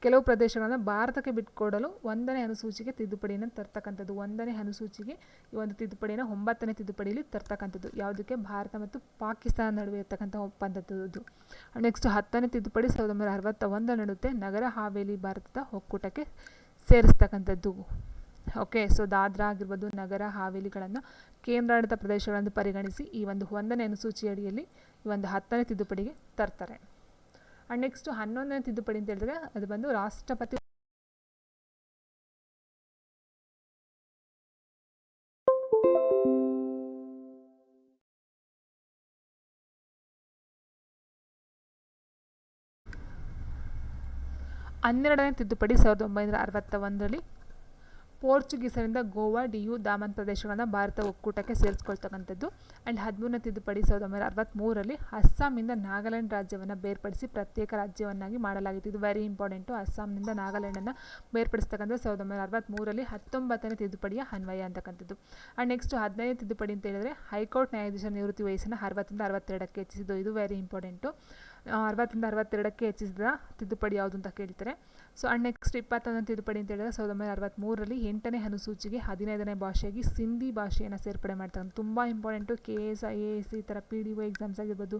ಕೆಲವು ಪ್ರದೇಶಗಳನ್ನು ಭಾರತಕ್ಕೆ ಬಿಟ್ಕೊಡಲು ಒಂದನೇ ಅನುಸೂಚಿಗೆ ತಿದ್ದುಪಡಿಯನ್ನು ತರ್ತಕ್ಕಂಥದ್ದು. ಒಂದನೇ ಅನುಸೂಚಿಗೆ ಈ ಒಂದು ತಿದ್ದುಪಡಿಯನ್ನು ಒಂಬತ್ತನೇ ತಿದ್ದುಪಡಿಯಲ್ಲಿ ತರ್ತಕ್ಕಂಥದ್ದು. ಯಾವುದಕ್ಕೆ? ಭಾರತ ಮತ್ತು ಪಾಕಿಸ್ತಾನ ನಡುವೆ ಇರ್ತಕ್ಕಂಥ ಒಪ್ಪಂದದ್ದು. ನೆಕ್ಸ್ಟ್ ಹತ್ತನೇ ತಿದ್ದುಪಡಿ ಸಾವಿರದ ಒಂಬೈನೂರ ಅರವತ್ತ ಒಂದು ನಡುತ್ತೆ ನಗರ ಹಾವೇಲಿ ಭಾರತದ ಒಕ್ಕೂಟಕ್ಕೆ ಸೇರಿಸ್ತಕ್ಕಂಥದ್ದು. ಓಕೆ ಸೊ ದಾದ್ರಾ ಆಗಿರ್ಬೋದು ನಗರ ಹಾವೇಲಿಗಳನ್ನು ಕೇಂದ್ರಾಡಳಿತ ಪ್ರದೇಶಗಳನ್ನು ಪರಿಗಣಿಸಿ ಈ ಒಂದು ಒಂದನೇ ಅನುಸೂಚಿ ಅಡಿಯಲ್ಲಿ ಈ ಒಂದು ಹತ್ತನೇ ತಿದ್ದುಪಡಿಗೆ ತರ್ತಾರೆ. ಆ್ಯಂಡ್ ನೆಕ್ಸ್ಟು ಹನ್ನೊಂದನೇ ತಿದ್ದುಪಡಿ ಅಂತ ಹೇಳಿದ್ರೆ ಅದು ಬಂದು ರಾಷ್ಟ್ರಪತಿ ಹನ್ನೆರಡನೇ ತಿದ್ದುಪಡಿ ಸಾವಿರದ ಒಂಬೈನೂರ ಅರವತ್ತ ಒಂದರಲ್ಲಿ ಪೋರ್ಚುಗೀಸರಿಂದ ಗೋವಾ, ಡಿಯು, ದಾಮನ್ ಪ್ರದೇಶಗಳನ್ನು ಭಾರತ ಒಕ್ಕೂಟಕ್ಕೆ ಸೇರಿಸ್ಕೊಳ್ತಕ್ಕಂಥದ್ದು. ಆ್ಯಂಡ್ ಹದಿಮೂರನೇ ತಿದ್ದುಪಡಿ ಸಾವಿರದ ಒಂಬೈನೂರ ಅರವತ್ತ್ಮೂರರಲ್ಲಿ ಅಸ್ಸಾಮಿಂದ ನಾಗಾಲ್ಯಾಂಡ್ ರಾಜ್ಯವನ್ನು ಬೇರ್ಪಡಿಸಿ ಪ್ರತ್ಯೇಕ ರಾಜ್ಯವನ್ನಾಗಿ ಮಾಡಲಾಗಿತ್ತು. ಇದು ವೆರಿ ಇಂಪಾರ್ಟೆಂಟು ಅಸ್ಸಾಂನಿಂದ ನಾಗಾಲ್ಯಾಂಡನ್ನು ಬೇರ್ಪಡಿಸ್ತಕ್ಕಂಥ ಸಾವಿರದ ಒಂಬೈನೂರ ಅರವತ್ತ್ಮೂರರಲ್ಲಿ ಹತ್ತೊಂಬತ್ತನೇ ತಿದ್ದುಪಡಿಯ ಅನ್ವಯ ಅಂತಕ್ಕಂಥದ್ದು. ಆ್ಯಂಡ್ ನೆಕ್ಸ್ಟ್ ಹದಿನೈದು ತಿದ್ದುಪಡಿ ಅಂತ ಹೇಳಿದ್ರೆ ಹೈಕೋರ್ಟ್ ನ್ಯಾಯಾಧೀಶ ನಿವೃತ್ತಿ ವಯಸ್ಸನ್ನು ಅರವತ್ತರಿಂದ ಅರವತ್ತೆರಡಕ್ಕೆ ಹೆಚ್ಚಿಸಿದ್ದು. ಇದು ವೆರಿ ಇಂಪಾರ್ಟೆಂಟು ಅರವತ್ತರಿಂದ ಅರವತ್ತೆರಡಕ್ಕೆ ಹೆಚ್ಚಿಸಿದ ತಿದ್ದುಪಡಿ ಯಾವುದು ಅಂತ ಕೇಳ್ತಾರೆ ಸೊ ಆ್ಯಂಡ್ ನೆಕ್ಸ್ಟ್ ಇಪ್ಪತ್ತೊಂದನೇ ತಿದ್ದುಪಡಿ ಅಂತ ಹೇಳಿದ್ರೆ ಸಾವಿರದ ಒಂಬೈನೂರ ಅರವತ್ತ್ಮೂರರಲ್ಲಿ ಎಂಟನೇ ಅನುಸೂಚಿಗೆ ಹದಿನೈದನೇ ಭಾಷೆಯಾಗಿ ಸಿಂಧಿ ಭಾಷೆಯನ್ನು ಸೇರ್ಪಡೆ ಮಾಡ್ತಾರೆ. ತುಂಬ important K S I A S ಈ ಥರ ಪಿ ಡಿ ಒ ಎಕ್ಸಾಮ್ಸ್ ಆಗಿರ್ಬೋದು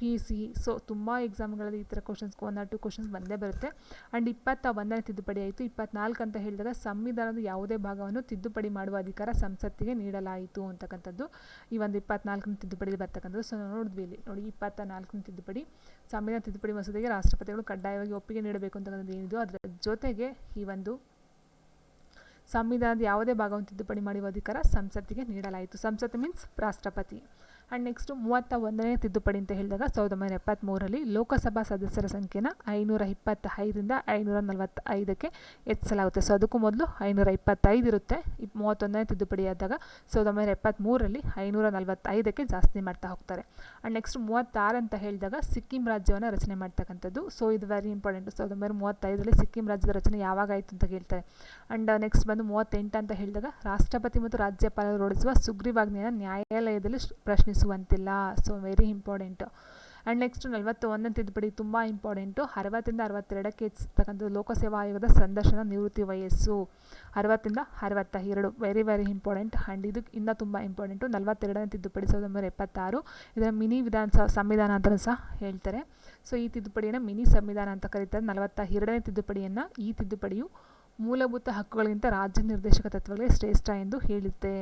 ಪಿ ಸಿ ಸೊ ತುಂಬ ಎಕ್ಸಾಮ್ಗಳಲ್ಲಿ ಈ ಥರ questions one or two questions ಬಂದೇ ಬರುತ್ತೆ. ಆ್ಯಂಡ್ ಇಪ್ಪತ್ತ ಒಂದನೇ ತಿದ್ದುಪಡಿ ಆಯಿತು. ಇಪ್ಪತ್ನಾಲ್ಕು ಅಂತ ಹೇಳಿದಾಗ ಸಂವಿಧಾನದ ಯಾವುದೇ ಭಾಗವನ್ನು ತಿದ್ದುಪಡಿ ಮಾಡುವ ಅಧಿಕಾರ ಸಂಸತ್ತಿಗೆ ನೀಡಲಾಯಿತು ಅಂತಕ್ಕಂಥದ್ದು. ಈ ಒಂದು ಇಪ್ಪತ್ನಾಲ್ಕನೇ ತಿದ್ದುಪಡಿ ಬರ್ತಕ್ಕಂಥದ್ದು. ಸೊ ನೋಡಿದ್ವಿ ಇಲ್ಲಿ. ನೋಡಿ ಇಪ್ಪತ್ತ ನಾಲ್ಕನೇ ತಿದ್ದುಪಡಿ. ಸಂವಿಧಾನ ತಿದ್ದುಪಡಿ ಮಸೂದೆಗೆ ರಾಷ್ಟ್ರಪತಿಗಳು ಕಡ್ಡಾಯವಾಗಿ ಒಪ್ಪಿಗೆ ನೀಡಬೇಕು ಅಂತಕ್ಕಂಥದ್ದು ಏನಿದು? ಅದರ ಜೊತೆಗೆ ಈ ಒಂದು ಸಂವಿಧಾನದ ಯಾವುದೇ ಭಾಗವನ್ನು ತಿದ್ದುಪಡಿ ಮಾಡುವ ಅಧಿಕಾರ ಸಂಸತ್ತಿಗೆ ನೀಡಲಾಯಿತು. ಸಂಸತ್ತು ಮೀನ್ಸ್ ರಾಷ್ಟ್ರಪತಿ. ಆ್ಯಂಡ್ ನೆಕ್ಸ್ಟು ಮೂವತ್ತ ಒಂದನೇ ತಿದ್ದುಪಡಿ ಅಂತ ಹೇಳಿದಾಗ ಸಾವಿರದ ಒಂಬೈನೂರ ಎಪ್ಪತ್ತ್ಮೂರರಲ್ಲಿ ಲೋಕಸಭಾ ಸದಸ್ಯರ ಸಂಖ್ಯೆನ ಐನೂರ ಇಪ್ಪತ್ತೈದರಿಂದ ಐನೂರ ನಲವತ್ತೈದಕ್ಕೆ ಹೆಚ್ಚಿಸಲಾಗುತ್ತೆ ಸೊ ಅದಕ್ಕೂ ಮೊದಲು ಐನೂರ ಇಪ್ಪತ್ತೈದು ಇರುತ್ತೆ. ಇಪ್ ಮೂವತ್ತೊಂದನೇ ತಿದ್ದುಪಡಿ ಆದಾಗ ಸಾವಿರದ ಒಂಬೈನೂರ ಎಪ್ಪತ್ತ್ಮೂರರಲ್ಲಿ ಐನೂರ ನಲವತ್ತೈದಕ್ಕೆ ಜಾಸ್ತಿ ಮಾಡ್ತಾ ಹೋಗ್ತಾರೆ. ಆ್ಯಂಡ್ ನೆಕ್ಸ್ಟ್ ಮೂವತ್ತಾರು ಅಂತ ಹೇಳಿದಾಗ ಸಿಕ್ಕಿಂ ರಾಜ್ಯವನ್ನು ರಚನೆ ಮಾಡ್ತಕ್ಕಂಥದ್ದು. ಸೊ ಇದು ವೆರಿ ಇಂಪಾರ್ಟೆಂಟ್ ಸಾವಿರದ ಒಂಬೈನೂರ ಮೂವತ್ತೈದರಲ್ಲಿ ಸಿಕ್ಕಿಂ ರಾಜ್ಯದ ರಚನೆ ಯಾವಾಗ ಆಯಿತು ಅಂತ ಕೇಳ್ತಾರೆ. ಆ್ಯಂಡ್ ನೆಕ್ಸ್ಟ್ ಬಂದು ಮೂವತ್ತೆಂಟು ಅಂತ ಹೇಳಿದಾಗ ರಾಷ್ಟ್ರಪತಿ ಮತ್ತು ರಾಜ್ಯಪಾಲರು ಹೊರಡಿಸುವ ಸುಗ್ರೀವಾಜ್ಞೆಯನ್ನು ನ್ಯಾಯಾಲಯದಲ್ಲಿ ಪ್ರಶ್ನಿಸುವಂತಿಲ್ಲ so very important and next ನಲವತ್ತು ಒಂದನೇ ತಿದ್ದುಪಡಿ ತುಂಬ ಇಂಪಾರ್ಟೆಂಟು ಅರವತ್ತರಿಂದ ಅರವತ್ತೆರಡಕ್ಕೆ ಹೆಚ್ಚಿಸ್ತಕ್ಕಂಥದ್ದು ಲೋಕಸೇವಾ ಆಯೋಗದ ಸಂದರ್ಶನ ನಿವೃತ್ತಿ ವಯಸ್ಸು. ಅರವತ್ತರಿಂದ ಅರವತ್ತ ಎರಡು ವೆರಿ ವೆರಿ ಇಂಪಾರ್ಟೆಂಟ್ ಆ್ಯಂಡ್ ಇದು ಇನ್ನೂ ತುಂಬ ಇಂಪಾರ್ಟೆಂಟು ನಲವತ್ತೆರಡನೇ ತಿದ್ದುಪಡಿ ಸಾವಿರದ ಒಂಬೈನೂರ ಎಪ್ಪತ್ತಾರು. ಇದರ ಮಿನಿ ವಿಧಾನಸಭಾ ಸಂವಿಧಾನ ಅಂತಲೂ ಸಹ ಹೇಳ್ತಾರೆ. ಸೊ ಈ ತಿದ್ದುಪಡಿಯನ್ನು ಮಿನಿ ಸಂವಿಧಾನ ಅಂತ ಕರೀತಾರೆ. ನಲವತ್ತ ಎರಡನೇ ತಿದ್ದುಪಡಿಯನ್ನು ಈ ತಿದ್ದುಪಡಿಯು ಮೂಲಭೂತ ಹಕ್ಕುಗಳಿಗಿಂತ ರಾಜ್ಯ ನಿರ್ದೇಶಕ ತತ್ವಗಳೇ ಶ್ರೇಷ್ಠ ಎಂದು ಹೇಳುತ್ತೆ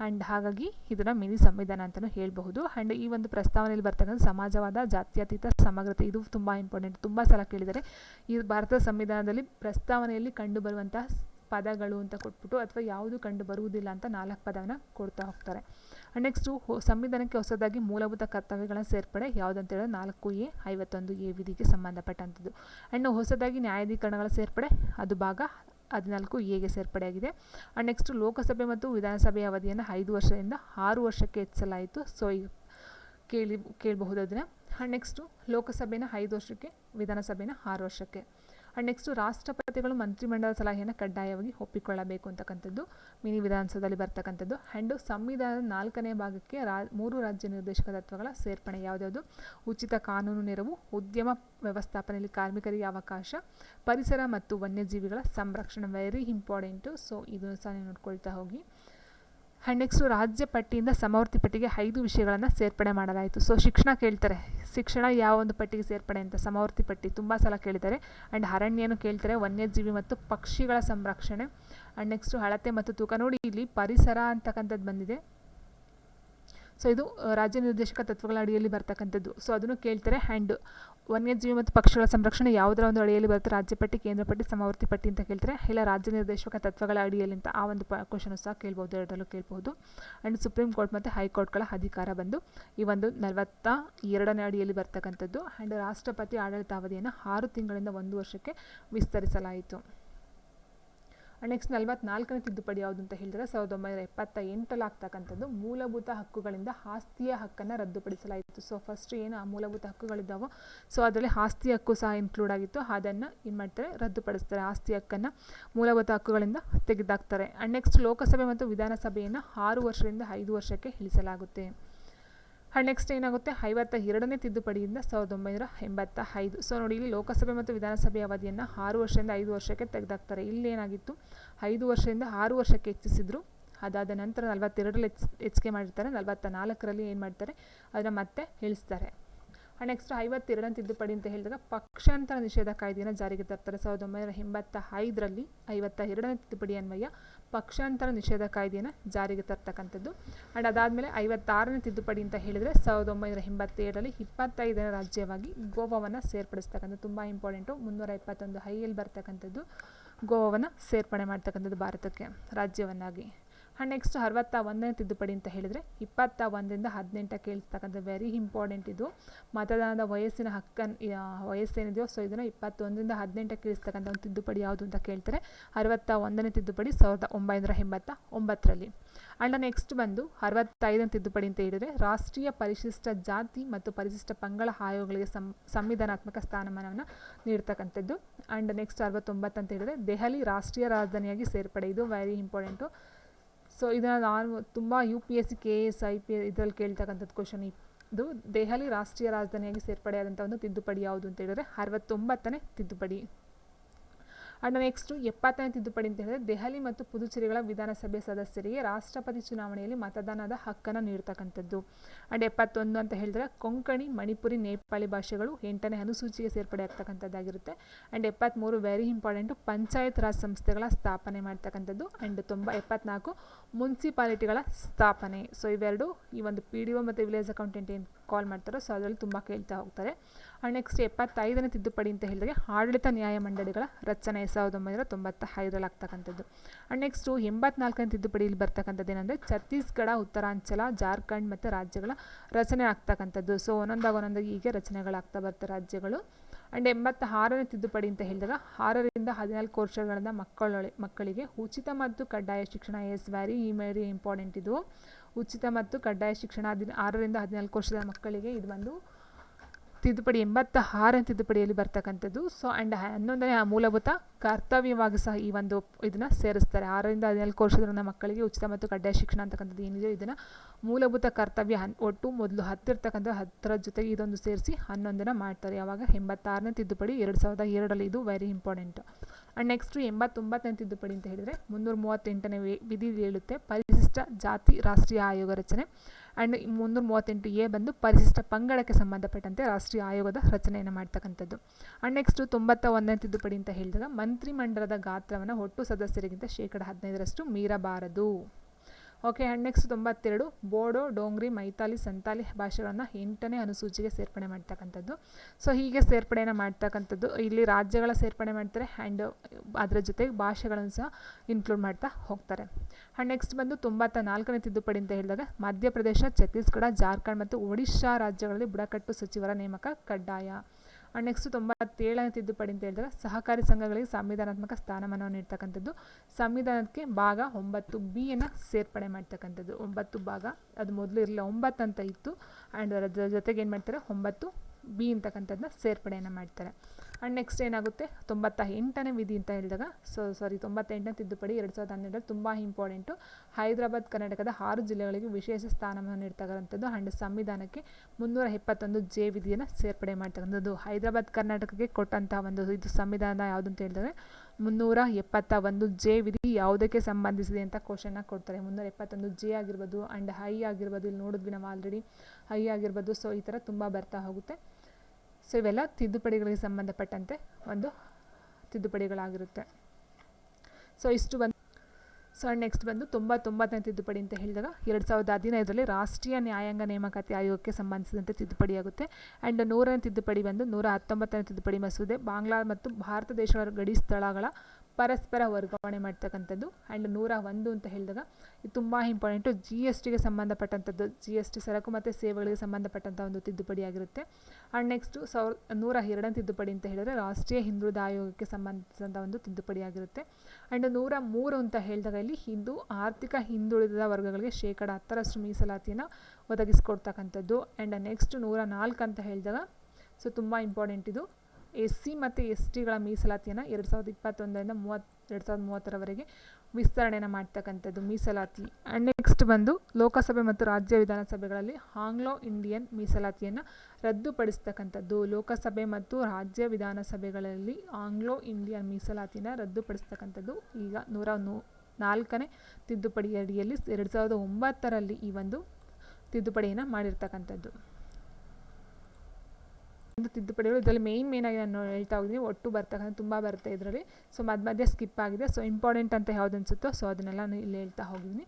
ಆ್ಯಂಡ್ ಹಾಗಾಗಿ ಇದನ್ನು ಮಿನಿ ಸಂವಿಧಾನ ಅಂತಲೂ ಹೇಳಬಹುದು. ಆ್ಯಂಡ್ ಈ ಒಂದು ಪ್ರಸ್ತಾವನೆಯಲ್ಲಿ ಬರ್ತಕ್ಕಂಥ ಸಮಾಜವಾದ, ಜಾತ್ಯತೀತ, ಸಮಗ್ರತೆ ಇದು ತುಂಬ ಇಂಪಾರ್ಟೆಂಟ್ ತುಂಬ ಸಲ ಕೇಳಿದರೆ ಈ ಭಾರತದ ಸಂವಿಧಾನದಲ್ಲಿ ಪ್ರಸ್ತಾವನೆಯಲ್ಲಿ ಕಂಡುಬರುವಂತಹ ಪದಗಳು ಅಂತ ಕೊಟ್ಬಿಟ್ಟು ಅಥವಾ ಯಾವುದು ಕಂಡು ಬರುವುದಿಲ್ಲ ಅಂತ ನಾಲ್ಕು ಪದವನ್ನು ಕೊಡ್ತಾ ಹೋಗ್ತಾರೆ. ನೆಕ್ಸ್ಟು ಸಂವಿಧಾನಕ್ಕೆ ಹೊಸದಾಗಿ ಮೂಲಭೂತ ಕರ್ತವ್ಯಗಳ ಸೇರ್ಪಡೆ ಯಾವುದಂತ ಹೇಳಿದ್ರೆ ನಾಲ್ಕು ಎ, ಐವತ್ತೊಂದು ಎ ವಿಧಿಗೆ ಸಂಬಂಧಪಟ್ಟಂಥದ್ದು. ಆ್ಯಂಡ್ ಹೊಸದಾಗಿ ನ್ಯಾಯಾಧೀಕರಣಗಳ ಸೇರ್ಪಡೆ, ಅದು ಭಾಗ ಹದಿನಾಲ್ಕು ಎಗೆ ಸೇರ್ಪಡೆಯಾಗಿದೆ? ಆ್ಯಂಡ್ ನೆಕ್ಸ್ಟು ಲೋಕಸಭೆ ಮತ್ತು ವಿಧಾನಸಭೆಯ ಅವಧಿಯನ್ನು ಐದು ವರ್ಷದಿಂದ ಆರು ವರ್ಷಕ್ಕೆ ಹೆಚ್ಚಿಸಲಾಯಿತು. ಸೊ ಈಗ ಕೇಳಿ ಕೇಳಬಹುದು ಅದನ್ನು ಆ್ಯಂಡ್ ನೆಕ್ಸ್ಟು ಲೋಕಸಭೆನ ಐದು ವರ್ಷಕ್ಕೆ, ವಿಧಾನಸಭೆನ ಆರು ವರ್ಷಕ್ಕೆ. ಆ್ಯಂಡ್ ನೆಕ್ಸ್ಟು ರಾಷ್ಟ್ರಪತಿಗಳು, ಮಂತ್ರಿಮಂಡಲ ಸಲಹೆಯನ್ನು ಕಡ್ಡಾಯವಾಗಿ ಒಪ್ಪಿಕೊಳ್ಳಬೇಕು ಅಂತಕ್ಕಂಥದ್ದು, ಮಿನಿ ವಿಧಾನಸಭೆಯಲ್ಲಿ ಬರ್ತಕ್ಕಂಥದ್ದು. ಆ್ಯಂಡು ಸಂವಿಧಾನದ ನಾಲ್ಕನೇ ಭಾಗಕ್ಕೆ ರಾ, ಮೂರು ರಾಜ್ಯ ನಿರ್ದೇಶಕ ತತ್ವಗಳ ಸೇರ್ಪಡೆ ಯಾವುದ್ಯಾವುದು? ಉಚಿತ ಕಾನೂನು ನೆರವು, ಉದ್ಯಮ ವ್ಯವಸ್ಥಾಪನೆಯಲ್ಲಿ ಕಾರ್ಮಿಕರಿಗೆ ಅವಕಾಶ, ಪರಿಸರ ಮತ್ತು ವನ್ಯಜೀವಿಗಳ ಸಂರಕ್ಷಣೆ ವೆರಿ ಇಂಪಾರ್ಟೆಂಟು ಸೊ ಇದನ್ನು ಸಹ ನೀವು ನೋಡ್ಕೊಳ್ತಾ ಹೋಗಿ. ನೆಕ್ಸ್ಟು ರಾಜ್ಯ ಪಟ್ಟಿಯಿಂದ ಸಮವರ್ತಿ ಪಟ್ಟಿಗೆ ಐದು ವಿಷಯಗಳನ್ನು ಸೇರ್ಪಡೆ ಮಾಡಲಾಯಿತು. ಸೊ ಶಿಕ್ಷಣ ಕೇಳ್ತಾರೆ. ಶಿಕ್ಷಣ ಯಾವ ಒಂದು ಪಟ್ಟಿಗೆ ಸೇರ್ಪಡೆ ಅಂತ ಸಮವರ್ತಿ ಪಟ್ಟಿ ತುಂಬ ಸಲ ಕೇಳಿದ್ದಾರೆ ಆ್ಯಂಡ್ ಅರಣ್ಯನು ಕೇಳ್ತಾರೆ, ವನ್ಯಜೀವಿ ಮತ್ತು ಪಕ್ಷಿಗಳ ಸಂರಕ್ಷಣೆ ಆ್ಯಂಡ್ ನೆಕ್ಸ್ಟು ಅಳತೆ ಮತ್ತು ತೂಕ. ನೋಡಿ, ಇಲ್ಲಿ ಪರಿಸರ ಅಂತಕ್ಕಂಥದ್ದು ಬಂದಿದೆ. ಸೊ ಇದು, ರಾಜ್ಯ ನಿರ್ದೇಶಕ ತತ್ವಗಳ ಅಡಿಯಲ್ಲಿ ಬರ್ತಕ್ಕಂಥದ್ದು. ಸೊ ಅದನ್ನು ಕೇಳ್ತಾರೆ ಆ್ಯಂಡ್ ವನ್ಯಜೀವಿ ಮತ್ತು ಪಕ್ಷಿಗಳ ಸಂರಕ್ಷಣೆ ಯಾವುದರ ಒಂದು ಅಡಿಯಲ್ಲಿ ಬರುತ್ತೆ? ರಾಜ್ಯ ಪಟ್ಟಿ, ಕೇಂದ್ರ ಪಟ್ಟಿ ಸಮಾವರ್ತಿ ಪಟ್ಟಿ ಅಂತ ಕೇಳ್ತಾರೆ. ಇಲ್ಲ ರಾಜ್ಯ ನಿರ್ದೇಶಕ ತತ್ವಗಳ ಅಡಿಯಲ್ಲಿ ಅಂತ ಆ ಒಂದು ಕ್ವಶನು ಸಹ ಕೇಳ್ಬೋದು, ಎರಡರಲ್ಲೂ ಕೇಳ್ಬೋದು ಆ್ಯಂಡ್ ಸುಪ್ರೀಂ ಕೋರ್ಟ್ ಮತ್ತು ಹೈಕೋರ್ಟ್ಗಳ ಅಧಿಕಾರ ಬಂದು, ಈ ಒಂದು ನಲವತ್ತ ಎರಡನೇ ಅಡಿಯಲ್ಲಿ ಬರ್ತಕ್ಕಂಥದ್ದು. ಆ್ಯಂಡ್ ರಾಷ್ಟ್ರಪತಿ ಆಡಳಿತಾವಧಿಯನ್ನು ಆರು ತಿಂಗಳಿಂದ ಒಂದು ವರ್ಷಕ್ಕೆ ವಿಸ್ತರಿಸಲಾಯಿತು. ನೆಕ್ಸ್ಟ್ ನಲವತ್ನಾಲ್ಕನೇ ತಿದ್ದುಪಡಿ ಯಾವುದು ಅಂತ ಹೇಳಿದ್ರೆ ಸಾವಿರದ ಒಂಬೈನೂರ ಎಪ್ಪತ್ತ ಎಂಟರಲ್ಲಿ ಆಗ್ತಕ್ಕಂಥದ್ದು ಮೂಲಭೂತ ಹಕ್ಕುಗಳಿಂದ ಆಸ್ತಿಯ ಹಕ್ಕನ್ನು ರದ್ದುಪಡಿಸಲಾಯಿತು. ಸೊ ಫಸ್ಟ್ ಏನು ಆ ಮೂಲಭೂತ ಹಕ್ಕುಗಳಿದ್ದಾವೋ ಸೊ ಅದರಲ್ಲಿ ಆಸ್ತಿ ಹಕ್ಕು ಸಹ ಇನ್ಕ್ಲೂಡ್ ಆಗಿತ್ತು. ಅದನ್ನು ಏನು ಮಾಡ್ತಾರೆ? ರದ್ದುಪಡಿಸ್ತಾರೆ. ಆಸ್ತಿ ಹಕ್ಕನ್ನು ಮೂಲಭೂತ ಹಕ್ಕುಗಳಿಂದ ತೆಗೆದಾಕ್ತಾರೆ. ಆ್ಯಂಡ್ ನೆಕ್ಸ್ಟ್ ಲೋಕಸಭೆ ಮತ್ತು ವಿಧಾನಸಭೆಯನ್ನು ಆರು ವರ್ಷದಿಂದ ಐದು ವರ್ಷಕ್ಕೆ ಇಳಿಸಲಾಗುತ್ತೆ. ನೆಕ್ಸ್ಟ್ ಏನಾಗುತ್ತೆ? ಐವತ್ತ ಎರಡನೇ ತಿದ್ದುಪಡಿಯಿಂದ ಸಾವಿರದ ಒಂಬೈನೂರ ಎಂಬತ್ತ ಐದು ಸೊ ನೋಡಿ, ಇಲ್ಲಿ ಲೋಕಸಭೆ ಮತ್ತು ವಿಧಾನಸಭೆ ಅವಧಿಯನ್ನು ಆರು ವರ್ಷದಿಂದ ಐದು ವರ್ಷಕ್ಕೆ ತೆಗೆದಾಕ್ತಾರೆ. ಇಲ್ಲಿ ಏನಾಗಿತ್ತು? ಐದು ವರ್ಷದಿಂದ ಆರು ವರ್ಷಕ್ಕೆ ಹೆಚ್ಚಿಸಿದ್ರು. ಅದಾದ ನಂತರ ನಲವತ್ತೆರಡರಲ್ಲಿ ಹೆಚ್ಚು ಹೆಚ್ಚಿಗೆ ಮಾಡಿರ್ತಾರೆ. ನಲವತ್ತ ನಾಲ್ಕರಲ್ಲಿ ಏನು ಮಾಡ್ತಾರೆ? ಅದನ್ನು ಮತ್ತೆ ಇಳಿಸ್ತಾರೆ ನೆಕ್ಸ್ಟ್ ಐವತ್ತೆರಡನೇ ತಿದ್ದುಪಡಿ ಅಂತ ಹೇಳಿದಾಗ ಪಕ್ಷಾಂತರ ನಿಷೇಧ ಕಾಯ್ದೆಯನ್ನು ಜಾರಿಗೆ ತರ್ತಾರೆ. ಸಾವಿರದ ಒಂಬೈನೂರ ಎಂಬತ್ತ ಐದರಲ್ಲಿ ಐವತ್ತ ಎರಡನೇ ತಿದ್ದುಪಡಿ ಅನ್ವಯ. ಪಕ್ಷಾಂತರ ನಿಷೇಧ ಕಾಯ್ದೆಯನ್ನು ಜಾರಿಗೆ ತರ್ತಕ್ಕಂಥದ್ದು. ಆ್ಯಂಡ್ ಅದಾದಮೇಲೆ ಐವತ್ತಾರನೇ ತಿದ್ದುಪಡಿ ಅಂತ ಹೇಳಿದರೆ ಸಾವಿರದ ಒಂಬೈನೂರ ಎಂಬತ್ತೇಳರಲ್ಲಿ ಇಪ್ಪತ್ತೈದನೇ ರಾಜ್ಯವಾಗಿ ಗೋವಾವನ್ನು ಸೇರ್ಪಡಿಸ್ತಕ್ಕಂಥದ್ದು. ತುಂಬ ಇಂಪಾರ್ಟೆಂಟು ಮುನ್ನೂರ ಇಪ್ಪತ್ತೊಂದು ಹೈಯಲ್ಲಿ ಬರ್ತಕ್ಕಂಥದ್ದು ಗೋವಾವನ್ನು ಸೇರ್ಪಡೆ ಮಾಡ್ತಕ್ಕಂಥದ್ದು ಭಾರತಕ್ಕೆ, ರಾಜ್ಯವನ್ನಾಗಿ. ಆ್ಯಂಡ್ ನೆಕ್ಸ್ಟ್ ಅರವತ್ತ ಒಂದನೇ ತಿದ್ದುಪಡಿ ಅಂತ ಹೇಳಿದರೆ ಇಪ್ಪತ್ತ ಒಂದರಿಂದ ಹದಿನೆಂಟಕ್ಕೆ ಇಳಿಸ್ತಕ್ಕಂಥ ವೆರಿ ಇಂಪಾರ್ಟೆಂಟ್ ಇದು. ಮತದಾನದ ವಯಸ್ಸಿನ ಹಕ್ಕನ್ನು ವಯಸ್ಸೇನಿದೆಯೋ ಸೊ ಇದನ್ನು ಇಪ್ಪತ್ತೊಂದರಿಂದ ಹದಿನೆಂಟಕ್ಕೆ ಇಳಿಸ್ತಕ್ಕಂಥ ಒಂದು ತಿದ್ದುಪಡಿ ಯಾವುದು ಅಂತ ಕೇಳ್ತಾರೆ. ಅರವತ್ತ ಒಂದನೇ ತಿದ್ದುಪಡಿ ಸಾವಿರದ ಒಂಬೈನೂರ ಎಂಬತ್ತ ಒಂಬತ್ತರಲ್ಲಿ ಆ್ಯಂಡ್ ನೆಕ್ಸ್ಟ್ ಬಂದು ಅರವತ್ತೈದನೇ ತಿದ್ದುಪಡಿ ಅಂತ ಹೇಳಿದರೆ ರಾಷ್ಟ್ರೀಯ ಪರಿಶಿಷ್ಟ ಜಾತಿ ಮತ್ತು ಪರಿಶಿಷ್ಟ ಪಂಗಡ ಆಯೋಗಗಳಿಗೆ ಸಂವಿಧಾನಾತ್ಮಕ ಸ್ಥಾನಮಾನವನ್ನು ನೀಡ್ತಕ್ಕಂಥದ್ದು. ಆ್ಯಂಡ್ ನೆಕ್ಸ್ಟ್ ಅರವತ್ತೊಂಬತ್ತು ಅಂತ ಹೇಳಿದರೆ ದೆಹಲಿ ರಾಷ್ಟ್ರೀಯ ರಾಜಧಾನಿಯಾಗಿ ಸೇರ್ಪಡೆ. ಇದು ವೆರಿ ಇಂಪಾರ್ಟೆಂಟು ಸೊ ಇದನ್ನು ನಾನು ತುಂಬ U P S C K S I P ಇದರಲ್ಲಿ ಕೇಳ್ತಕ್ಕಂಥದ್ದು ಕ್ವಶನ್ ಇದು ದೆಹಲಿ ರಾಷ್ಟ್ರೀಯ ರಾಜಧಾನಿಯಾಗಿ ಸೇರ್ಪಡೆಯಾದಂಥ ಒಂದು ತಿದ್ದುಪಡಿ ಯಾವುದು ಅಂತ ಹೇಳಿದ್ರೆ ಅರವತ್ತೊಂಬತ್ತನೇ ತಿದ್ದುಪಡಿ. ಆ್ಯಂಡ್ ನೆಕ್ಸ್ಟು ಎಪ್ಪತ್ತನೇ ತಿದ್ದುಪಡಿ ಅಂತ ಹೇಳಿದ್ರೆ ದೆಹಲಿ ಮತ್ತು ಪುದುಚೇರಿಗಳ ವಿಧಾನಸಭೆ ಸದಸ್ಯರಿಗೆ ರಾಷ್ಟ್ರಪತಿ ಚುನಾವಣೆಯಲ್ಲಿ ಮತದಾನದ ಹಕ್ಕನ್ನು ನೀಡ್ತಕ್ಕಂಥದ್ದು. ಆ್ಯಂಡ್ ಎಪ್ಪತ್ತೊಂದು ಅಂತ ಹೇಳಿದ್ರೆ ಕೊಂಕಣಿ, ಮಣಿಪುರಿ, ನೇಪಾಳಿ ಭಾಷೆಗಳು ಎಂಟನೇ ಅನುಸೂಚಿಗೆ ಸೇರ್ಪಡೆ ಆಗ್ತಕ್ಕಂಥದ್ದಾಗಿರುತ್ತೆ. ಆ್ಯಂಡ್ ಎಪ್ಪತ್ತ್ಮೂರು ವೆರಿ ಇಂಪಾರ್ಟೆಂಟು ಪಂಚಾಯತ್ ರಾಜ್ ಸಂಸ್ಥೆಗಳ ಸ್ಥಾಪನೆ ಮಾಡ್ತಕ್ಕಂಥದ್ದು. ಆ್ಯಂಡ್ ತುಂಬ ಎಪ್ಪತ್ನಾಲ್ಕು ಮುನ್ಸಿಪಾಲಿಟಿಗಳ ಸ್ಥಾಪನೆ. ಸೊ ಇವೆರಡು ಈ ಒಂದು ಪಿ ಡಿ ಒ ಮತ್ತು ವಿಲೇಜ್ ಅಕೌಂಟೆಂಟ್ ಏನು ಕಾಲ್ ಮಾಡ್ತಾರೋ ಸೊ ಅದರಲ್ಲಿ ತುಂಬ ಕೇಳ್ತಾ ಹೋಗ್ತಾರೆ. ನೆಕ್ಸ್ಟ್ ಎಪ್ಪತ್ತೈದನೇ ತಿದ್ದುಪಡಿ ಅಂತ ಹೇಳಿದ್ರೆ ಆಡಳಿತ ನ್ಯಾಯಮಂಡಳಿಗಳ ರಚನೆ ಸಾವಿರದ ಒಂಬೈನೂರ ತೊಂಬತ್ತ ಐದರಲ್ಲಿ ಆಗ್ತಕ್ಕಂಥದ್ದು. ಆ್ಯಂಡ್ ನೆಕ್ಸ್ಟು ಎಂಬತ್ನಾಲ್ಕನೇ ತಿದ್ದುಪಡಿಯಲ್ಲಿ ಬರ್ತಕ್ಕಂಥದ್ದು ಏನಂದರೆ ಛತ್ತೀಸ್ಗಢ, ಉತ್ತರಾಂಚಲ, ಜಾರ್ಖಂಡ್ ಮತ್ತು ರಾಜ್ಯಗಳ ರಚನೆ ಆಗ್ತಕ್ಕಂಥದ್ದು. ಸೊ, ಒಂದೊಂದಾಗ ಒಂದೊಂದಾಗಿ ಹೀಗೆ ರಚನೆಗಳಾಗ್ತಾ ಬರ್ತವೆ ರಾಜ್ಯಗಳು. ಆ್ಯಂಡ್ ಎಂಬತ್ತ ಆರನೇ ತಿದ್ದುಪಡಿ ಅಂತ ಹೇಳಿದಾಗ ಆರರಿಂದ ಹದಿನಾಲ್ಕು ವರ್ಷಗಳಿಂದ ಮಕ್ಕಳ ಮಕ್ಕಳಿಗೆ ಉಚಿತ ಮತ್ತು ಕಡ್ಡಾಯ ಶಿಕ್ಷಣ. ಎಸ್ ವ್ಯಾರಿ ಈ ಮೇರಿ ಇಂಪಾರ್ಟೆಂಟ್ ಇದು. ಉಚಿತ ಮತ್ತು ಕಡ್ಡಾಯ ಶಿಕ್ಷಣ, ಹದಿನ ಆರರಿಂದ ಹದಿನಾಲ್ಕು ವರ್ಷದ ಮಕ್ಕಳಿಗೆ ಇದು ಒಂದು ತಿದ್ದುಪಡಿ ಎಂಬತ್ತ ಆರನೇ ತಿದ್ದುಪಡಿಯಲ್ಲಿ ಬರ್ತಕ್ಕಂಥದ್ದು. ಸೊ ಆ್ಯಂಡ್ ಹನ್ನೊಂದನೇ ಮೂಲಭೂತ ಕರ್ತವ್ಯವಾಗಿ ಸಹ ಈ ಒಂದು ಇದನ್ನು ಸೇರಿಸ್ತಾರೆ. ಆರರಿಂದ ಹದಿನಾಲ್ಕು ವರ್ಷದ ಮಕ್ಕಳಿಗೆ ಉಚಿತ ಮತ್ತು ಕಡ್ಡಾಯ ಶಿಕ್ಷಣ ಅಂತಕ್ಕಂಥದ್ದು ಏನಿದೆಯೋ ಇದನ್ನು ಮೂಲಭೂತ ಕರ್ತವ್ಯ ಹನ್, ಒಟ್ಟು ಮೊದಲು ಹತ್ತಿರ್ತಕ್ಕಂಥ ಹತ್ತರ ಜೊತೆಗೆ ಇದೊಂದು ಸೇರಿಸಿ ಹನ್ನೊಂದನ್ನು ಮಾಡ್ತಾರೆ. ಯಾವಾಗ? ಎಂಬತ್ತಾರನೇ ತಿದ್ದುಪಡಿ ಎರಡು ಸಾವಿರದ ಎರಡರಲ್ಲಿ. ಇದು ವೆರಿ ಇಂಪಾರ್ಟೆಂಟ್ ಆ್ಯಂಡ್ ನೆಕ್ಸ್ಟು ಎಂಬತ್ತೊಂಬತ್ತನೇ ತಿದ್ದುಪಡಿ ಅಂತ ಹೇಳಿದರೆ ಮುನ್ನೂರ ಮೂವತ್ತೆಂಟನೇ ವಿಧಿ ಹೇಳುತ್ತೆ. ಪರಿಶಿಷ್ಟ ಜಾತಿ ರಾಷ್ಟ್ರೀಯ ಆಯೋಗ ರಚನೆ. ಆ್ಯಂಡ್ ಮುನ್ನೂರ ಮೂವತ್ತೆಂಟು ಎ ಬಂದು ಪರಿಶಿಷ್ಟ ಪಂಗಡಕ್ಕೆ ಸಂಬಂಧಪಟ್ಟಂತೆ ರಾಷ್ಟ್ರೀಯ ಆಯೋಗದ ರಚನೆಯನ್ನು ಮಾಡ್ತಕ್ಕಂಥದ್ದು. ಆ್ಯಂಡ್ ನೆಕ್ಸ್ಟು ತೊಂಬತ್ತ ಒಂದನೇ ತಿದ್ದುಪಡಿ ಅಂತ ಹೇಳಿದಾಗ ಮಂತ್ರಿಮಂಡಲದ ಗಾತ್ರವನ್ನು ಒಟ್ಟು ಸದಸ್ಯರಿಗಿಂತ ಶೇಕಡ ಹದಿನೈದರಷ್ಟು ಮೀರಬಾರದು. ಓಕೆ ಆ್ಯಂಡ್ ನೆಕ್ಸ್ಟ್ ತೊಂಬತ್ತೆರಡು, ಬೋಡೋ, ಡೋಂಗ್ರಿ ಮೈತಾಲಿ ಸಂತಾಲಿ ಭಾಷೆಗಳನ್ನು ಎಂಟನೇ ಅನುಸೂಚಿಗೆ ಸೇರ್ಪಡೆ ಮಾಡ್ತಕ್ಕಂಥದ್ದು. ಸೊ ಹೀಗೆ ಸೇರ್ಪಡೆಯನ್ನು ಮಾಡ್ತಕ್ಕಂಥದ್ದು, ಇಲ್ಲಿ ರಾಜ್ಯಗಳ ಸೇರ್ಪಡೆ ಮಾಡ್ತಾರೆ ಆ್ಯಂಡ್ ಅದರ ಜೊತೆಗೆ ಭಾಷೆಗಳನ್ನು ಸಹ ಇನ್ಕ್ಲೂಡ್ ಮಾಡ್ತಾ ಹೋಗ್ತಾರೆ. ಆ್ಯಂಡ್ ನೆಕ್ಸ್ಟ್ ಬಂದು ತೊಂಬತ್ತ ನಾಲ್ಕನೇ ತಿದ್ದುಪಡಿ ಅಂತ ಹೇಳಿದಾಗ, ಮಧ್ಯಪ್ರದೇಶ, ಛತ್ತೀಸ್ಗಢ, ಜಾರ್ಖಂಡ್ ಮತ್ತು ಒಡಿಶಾ ರಾಜ್ಯಗಳಲ್ಲಿ ಬುಡಕಟ್ಟು ಸಚಿವರ ನೇಮಕ ಕಡ್ಡಾಯ. ನೆಕ್ಸ್ಟ್ ತೊಂಬತ್ತೇಳನೇ ತಿದ್ದುಪಡಿ ಅಂತ ಹೇಳಿದಾಗ ಸಹಕಾರಿ ಸಂಘಗಳಿಗೆ ಸಂವಿಧಾನಾತ್ಮಕ ಸ್ಥಾನಮಾನವನ್ನು ನೀಡ್ತಕ್ಕಂಥದ್ದು. ಸಂವಿಧಾನಕ್ಕೆ ಭಾಗ ಒಂಬತ್ತು ಬಿಯನ್ನು ಸೇರ್ಪಡೆ ಮಾಡ್ತಕ್ಕಂಥದ್ದು. ಒಂಬತ್ತು ಭಾಗ, ಅದು ಮೊದಲು ಇರಲಿಲ್ಲ, ಒಂಬತ್ತು ಅಂತ ಇತ್ತು. ಆ್ಯಂಡ್ ಅದರ ಜೊತೆಗೆ ಏನು ಮಾಡ್ತಾರೆ? ಒಂಬತ್ತು ಬಿ ಅಂತಕ್ಕಂಥದ್ದನ್ನ ಸೇರ್ಪಡೆಯನ್ನು ಮಾಡ್ತಾರೆ. ಆ್ಯಂಡ್ ನೆಕ್ಸ್ಟ್ ಏನಾಗುತ್ತೆ? ತೊಂಬತ್ತ ಎಂಟನೇ ವಿಧಿ ಅಂತ ಹೇಳಿದಾಗ ಸೊ ಸಾರಿ ತೊಂಬತ್ತೆಂಟನೇ ತಿದ್ದುಪಡಿ ಎರಡು ಸಾವಿರದ ಹನ್ನೆರಡರಲ್ಲಿ ತುಂಬ ಇಂಪಾರ್ಟೆಂಟು ಹೈದರಾಬಾದ್, ಕರ್ನಾಟಕದ ಆರು ಜಿಲ್ಲೆಗಳಿಗೆ ವಿಶೇಷ ಸ್ಥಾನಮಾನ ನೀಡ್ತಕ್ಕಂಥದ್ದು ಆ್ಯಂಡ್ ಸಂವಿಧಾನಕ್ಕೆ ಮುನ್ನೂರ ಎಪ್ಪತ್ತೊಂದು ಜೆ ವಿಧಿಯನ್ನು ಸೇರ್ಪಡೆ ಮಾಡ್ತಕ್ಕಂಥದ್ದು. ಹೈದರಾಬಾದ್, ಕರ್ನಾಟಕಕ್ಕೆ ಕೊಟ್ಟಂಥ ಒಂದು ಇದು ಸಂವಿಧಾನ ಯಾವುದು ಅಂತ ಹೇಳಿದ್ರೆ ಮುನ್ನೂರ ಎಪ್ಪತ್ತ ಒಂದು ಜೆ ವಿಧಿ ಯಾವುದಕ್ಕೆ ಸಂಬಂಧಿಸಿದೆ ಅಂತ ಕ್ವಶನ್ನ ಕೊಡ್ತಾರೆ. ಮುನ್ನೂರ ಎಪ್ಪತ್ತೊಂದು ಜೆ ಆಗಿರ್ಬೋದು ಆ್ಯಂಡ್ ಹೈ ಆಗಿರ್ಬೋದು, ಇಲ್ಲಿ ನೋಡಿದ್ವಿ ನಾವು ಆಲ್ರೆಡಿ ಹೈ ಆಗಿರ್ಬೋದು ಸೊ ಈ ಥರ ತುಂಬ ಬರ್ತಾ ಹೋಗುತ್ತೆ. ಸೊ ಇವೆಲ್ಲ ತಿದ್ದುಪಡಿಗಳಿಗೆ ಸಂಬಂಧಪಟ್ಟಂತೆ ಒಂದು ತಿದ್ದುಪಡಿಗಳಾಗಿರುತ್ತೆ. ಸೊ ಇಷ್ಟು ಬಂದು ಸೊ ನೆಕ್ಸ್ಟ್ ಬಂದು ತೊಂಬತ್ತೊಂಬತ್ತನೇ ತಿದ್ದುಪಡಿ ಅಂತ ಹೇಳಿದಾಗ ಎರಡು ಸಾವಿರದ ಹದಿನೈದರಲ್ಲಿ ರಾಷ್ಟ್ರೀಯ ನ್ಯಾಯಾಂಗ ನೇಮಕಾತಿ ಆಯೋಗಕ್ಕೆ ಸಂಬಂಧಿಸಿದಂತೆ ತಿದ್ದುಪಡಿಯಾಗುತ್ತೆ. ಆ್ಯಂಡ್ ನೂರನೇ ತಿದ್ದುಪಡಿ ಬಂದು ನೂರ ಹತ್ತೊಂಬತ್ತನೇ ತಿದ್ದುಪಡಿ ಮಸೂದೆ, ಬಾಂಗ್ಲಾ ಮತ್ತು ಭಾರತ ದೇಶಗಳ ಗಡಿ ಸ್ಥಳಗಳ ಪರಸ್ಪರ ವರ್ಗಾವಣೆ ಮಾಡ್ತಕ್ಕಂಥದ್ದು ಆ್ಯಂಡ್ ನೂರ ಒಂದು ಅಂತ ಹೇಳಿದಾಗ ಇದು ತುಂಬ ಇಂಪಾರ್ಟೆಂಟು ಜಿ ಎಸ್ ಟಿಗೆ ಸಂಬಂಧಪಟ್ಟಂಥದ್ದು ಜಿ ಎಸ್ ಟಿ ಸರಕು ಮತ್ತು ಸೇವೆಗಳಿಗೆ ಸಂಬಂಧಪಟ್ಟಂಥ ಒಂದು ತಿದ್ದುಪಡಿ ಆಗಿರುತ್ತೆ. ಆ್ಯಂಡ್ ನೆಕ್ಸ್ಟು ಸಾವಿರ, ನೂರ ಎರಡನೇ ತಿದ್ದುಪಡಿ ಅಂತ ಹೇಳಿದ್ರೆ ರಾಷ್ಟ್ರೀಯ ಹಿಂದುಳಿದ ಆಯೋಗಕ್ಕೆ ಸಂಬಂಧಿಸಿದಂಥ ಒಂದು ತಿದ್ದುಪಡಿ ಆಗಿರುತ್ತೆ. ಆ್ಯಂಡ್ ನೂರ ಮೂರು ಅಂತ ಹೇಳಿದಾಗ ಇಲ್ಲಿ ಹಿಂದೂ, ಆರ್ಥಿಕ ಹಿಂದುಳಿದ ವರ್ಗಗಳಿಗೆ ಶೇಕಡ ಹತ್ತರಷ್ಟು ಮೀಸಲಾತಿಯನ್ನು ಒದಗಿಸ್ಕೊಡ್ತಕ್ಕಂಥದ್ದು. ಆ್ಯಂಡ್ ನೆಕ್ಸ್ಟ್ ನೂರ ನಾಲ್ಕು ಅಂತ ಹೇಳಿದಾಗ ಸೊ ತುಂಬ ಇಂಪಾರ್ಟೆಂಟ್ ಇದು. ಎಸ್ ಸಿ ಮತ್ತು ಎಸ್ ಟಿಗಳ ಮೀಸಲಾತಿಯನ್ನು ಎರಡು ಸಾವಿರದ ಇಪ್ಪತ್ತೊಂದರಿಂದ ಮೂವತ್ತು ಎರಡು ಸಾವಿರದ ಮೂವತ್ತರವರೆಗೆ ವಿಸ್ತರಣೆಯನ್ನು ಮಾಡ್ತಕ್ಕಂಥದ್ದು ಮೀಸಲಾತಿ. ಆ್ಯಂಡ್ ನೆಕ್ಸ್ಟ್ ಬಂದು ಲೋಕಸಭೆ ಮತ್ತು ರಾಜ್ಯ ವಿಧಾನಸಭೆಗಳಲ್ಲಿ ಆಂಗ್ಲೋ ಇಂಡಿಯನ್ ಮೀಸಲಾತಿಯನ್ನು ರದ್ದುಪಡಿಸ್ತಕ್ಕಂಥದ್ದು. ಲೋಕಸಭೆ ಮತ್ತು ರಾಜ್ಯ ವಿಧಾನಸಭೆಗಳಲ್ಲಿ ಆಂಗ್ಲೋ ಇಂಡಿಯನ್ ಮೀಸಲಾತಿಯನ್ನು ರದ್ದುಪಡಿಸ್ತಕ್ಕಂಥದ್ದು. ಈಗ ನೂರ ನೂ, ನಾಲ್ಕನೇ ತಿದ್ದುಪಡಿ ಅಡಿಯಲ್ಲಿ ಎರಡು ಸಾವಿರದ ಒಂಬತ್ತರಲ್ಲಿ ಈ ಒಂದು ತಿದ್ದುಪಡಿಯನ್ನು ಮಾಡಿರ್ತಕ್ಕಂಥದ್ದು. ಒಂದು ತಿದ್ದುಪಡಿಗಳು ಇದರಲ್ಲಿ ಮೇಯ್ನ್ ಆಗಿ ನಾನು ಹೇಳ್ತಾ ಹೋಗಿದ್ದೀನಿ, ಒಟ್ಟು ಬರ್ತಕ್ಕಂಥ ತುಂಬ ಬರುತ್ತೆ ಇದರಲ್ಲಿ. ಸೊ ಮಧ್ಯ ಮಧ್ಯ ಸ್ಕಿಪ್ ಆಗಿದೆ. ಸೊ ಇಂಪಾರ್ಟೆಂಟ್ ಅಂತ ಯಾವ್ದು ಅನಿಸುತ್ತೋ ಸೊ ಅದನ್ನೆಲ್ಲ ನಾನು ಇಲ್ಲಿ ಹೇಳ್ತಾ ಹೋಗಿದ್ದೀನಿ.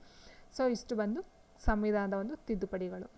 ಸೊ ಇಷ್ಟು ಬಂದು ಸಂವಿಧಾನದ ಒಂದು ತಿದ್ದುಪಡಿಗಳು.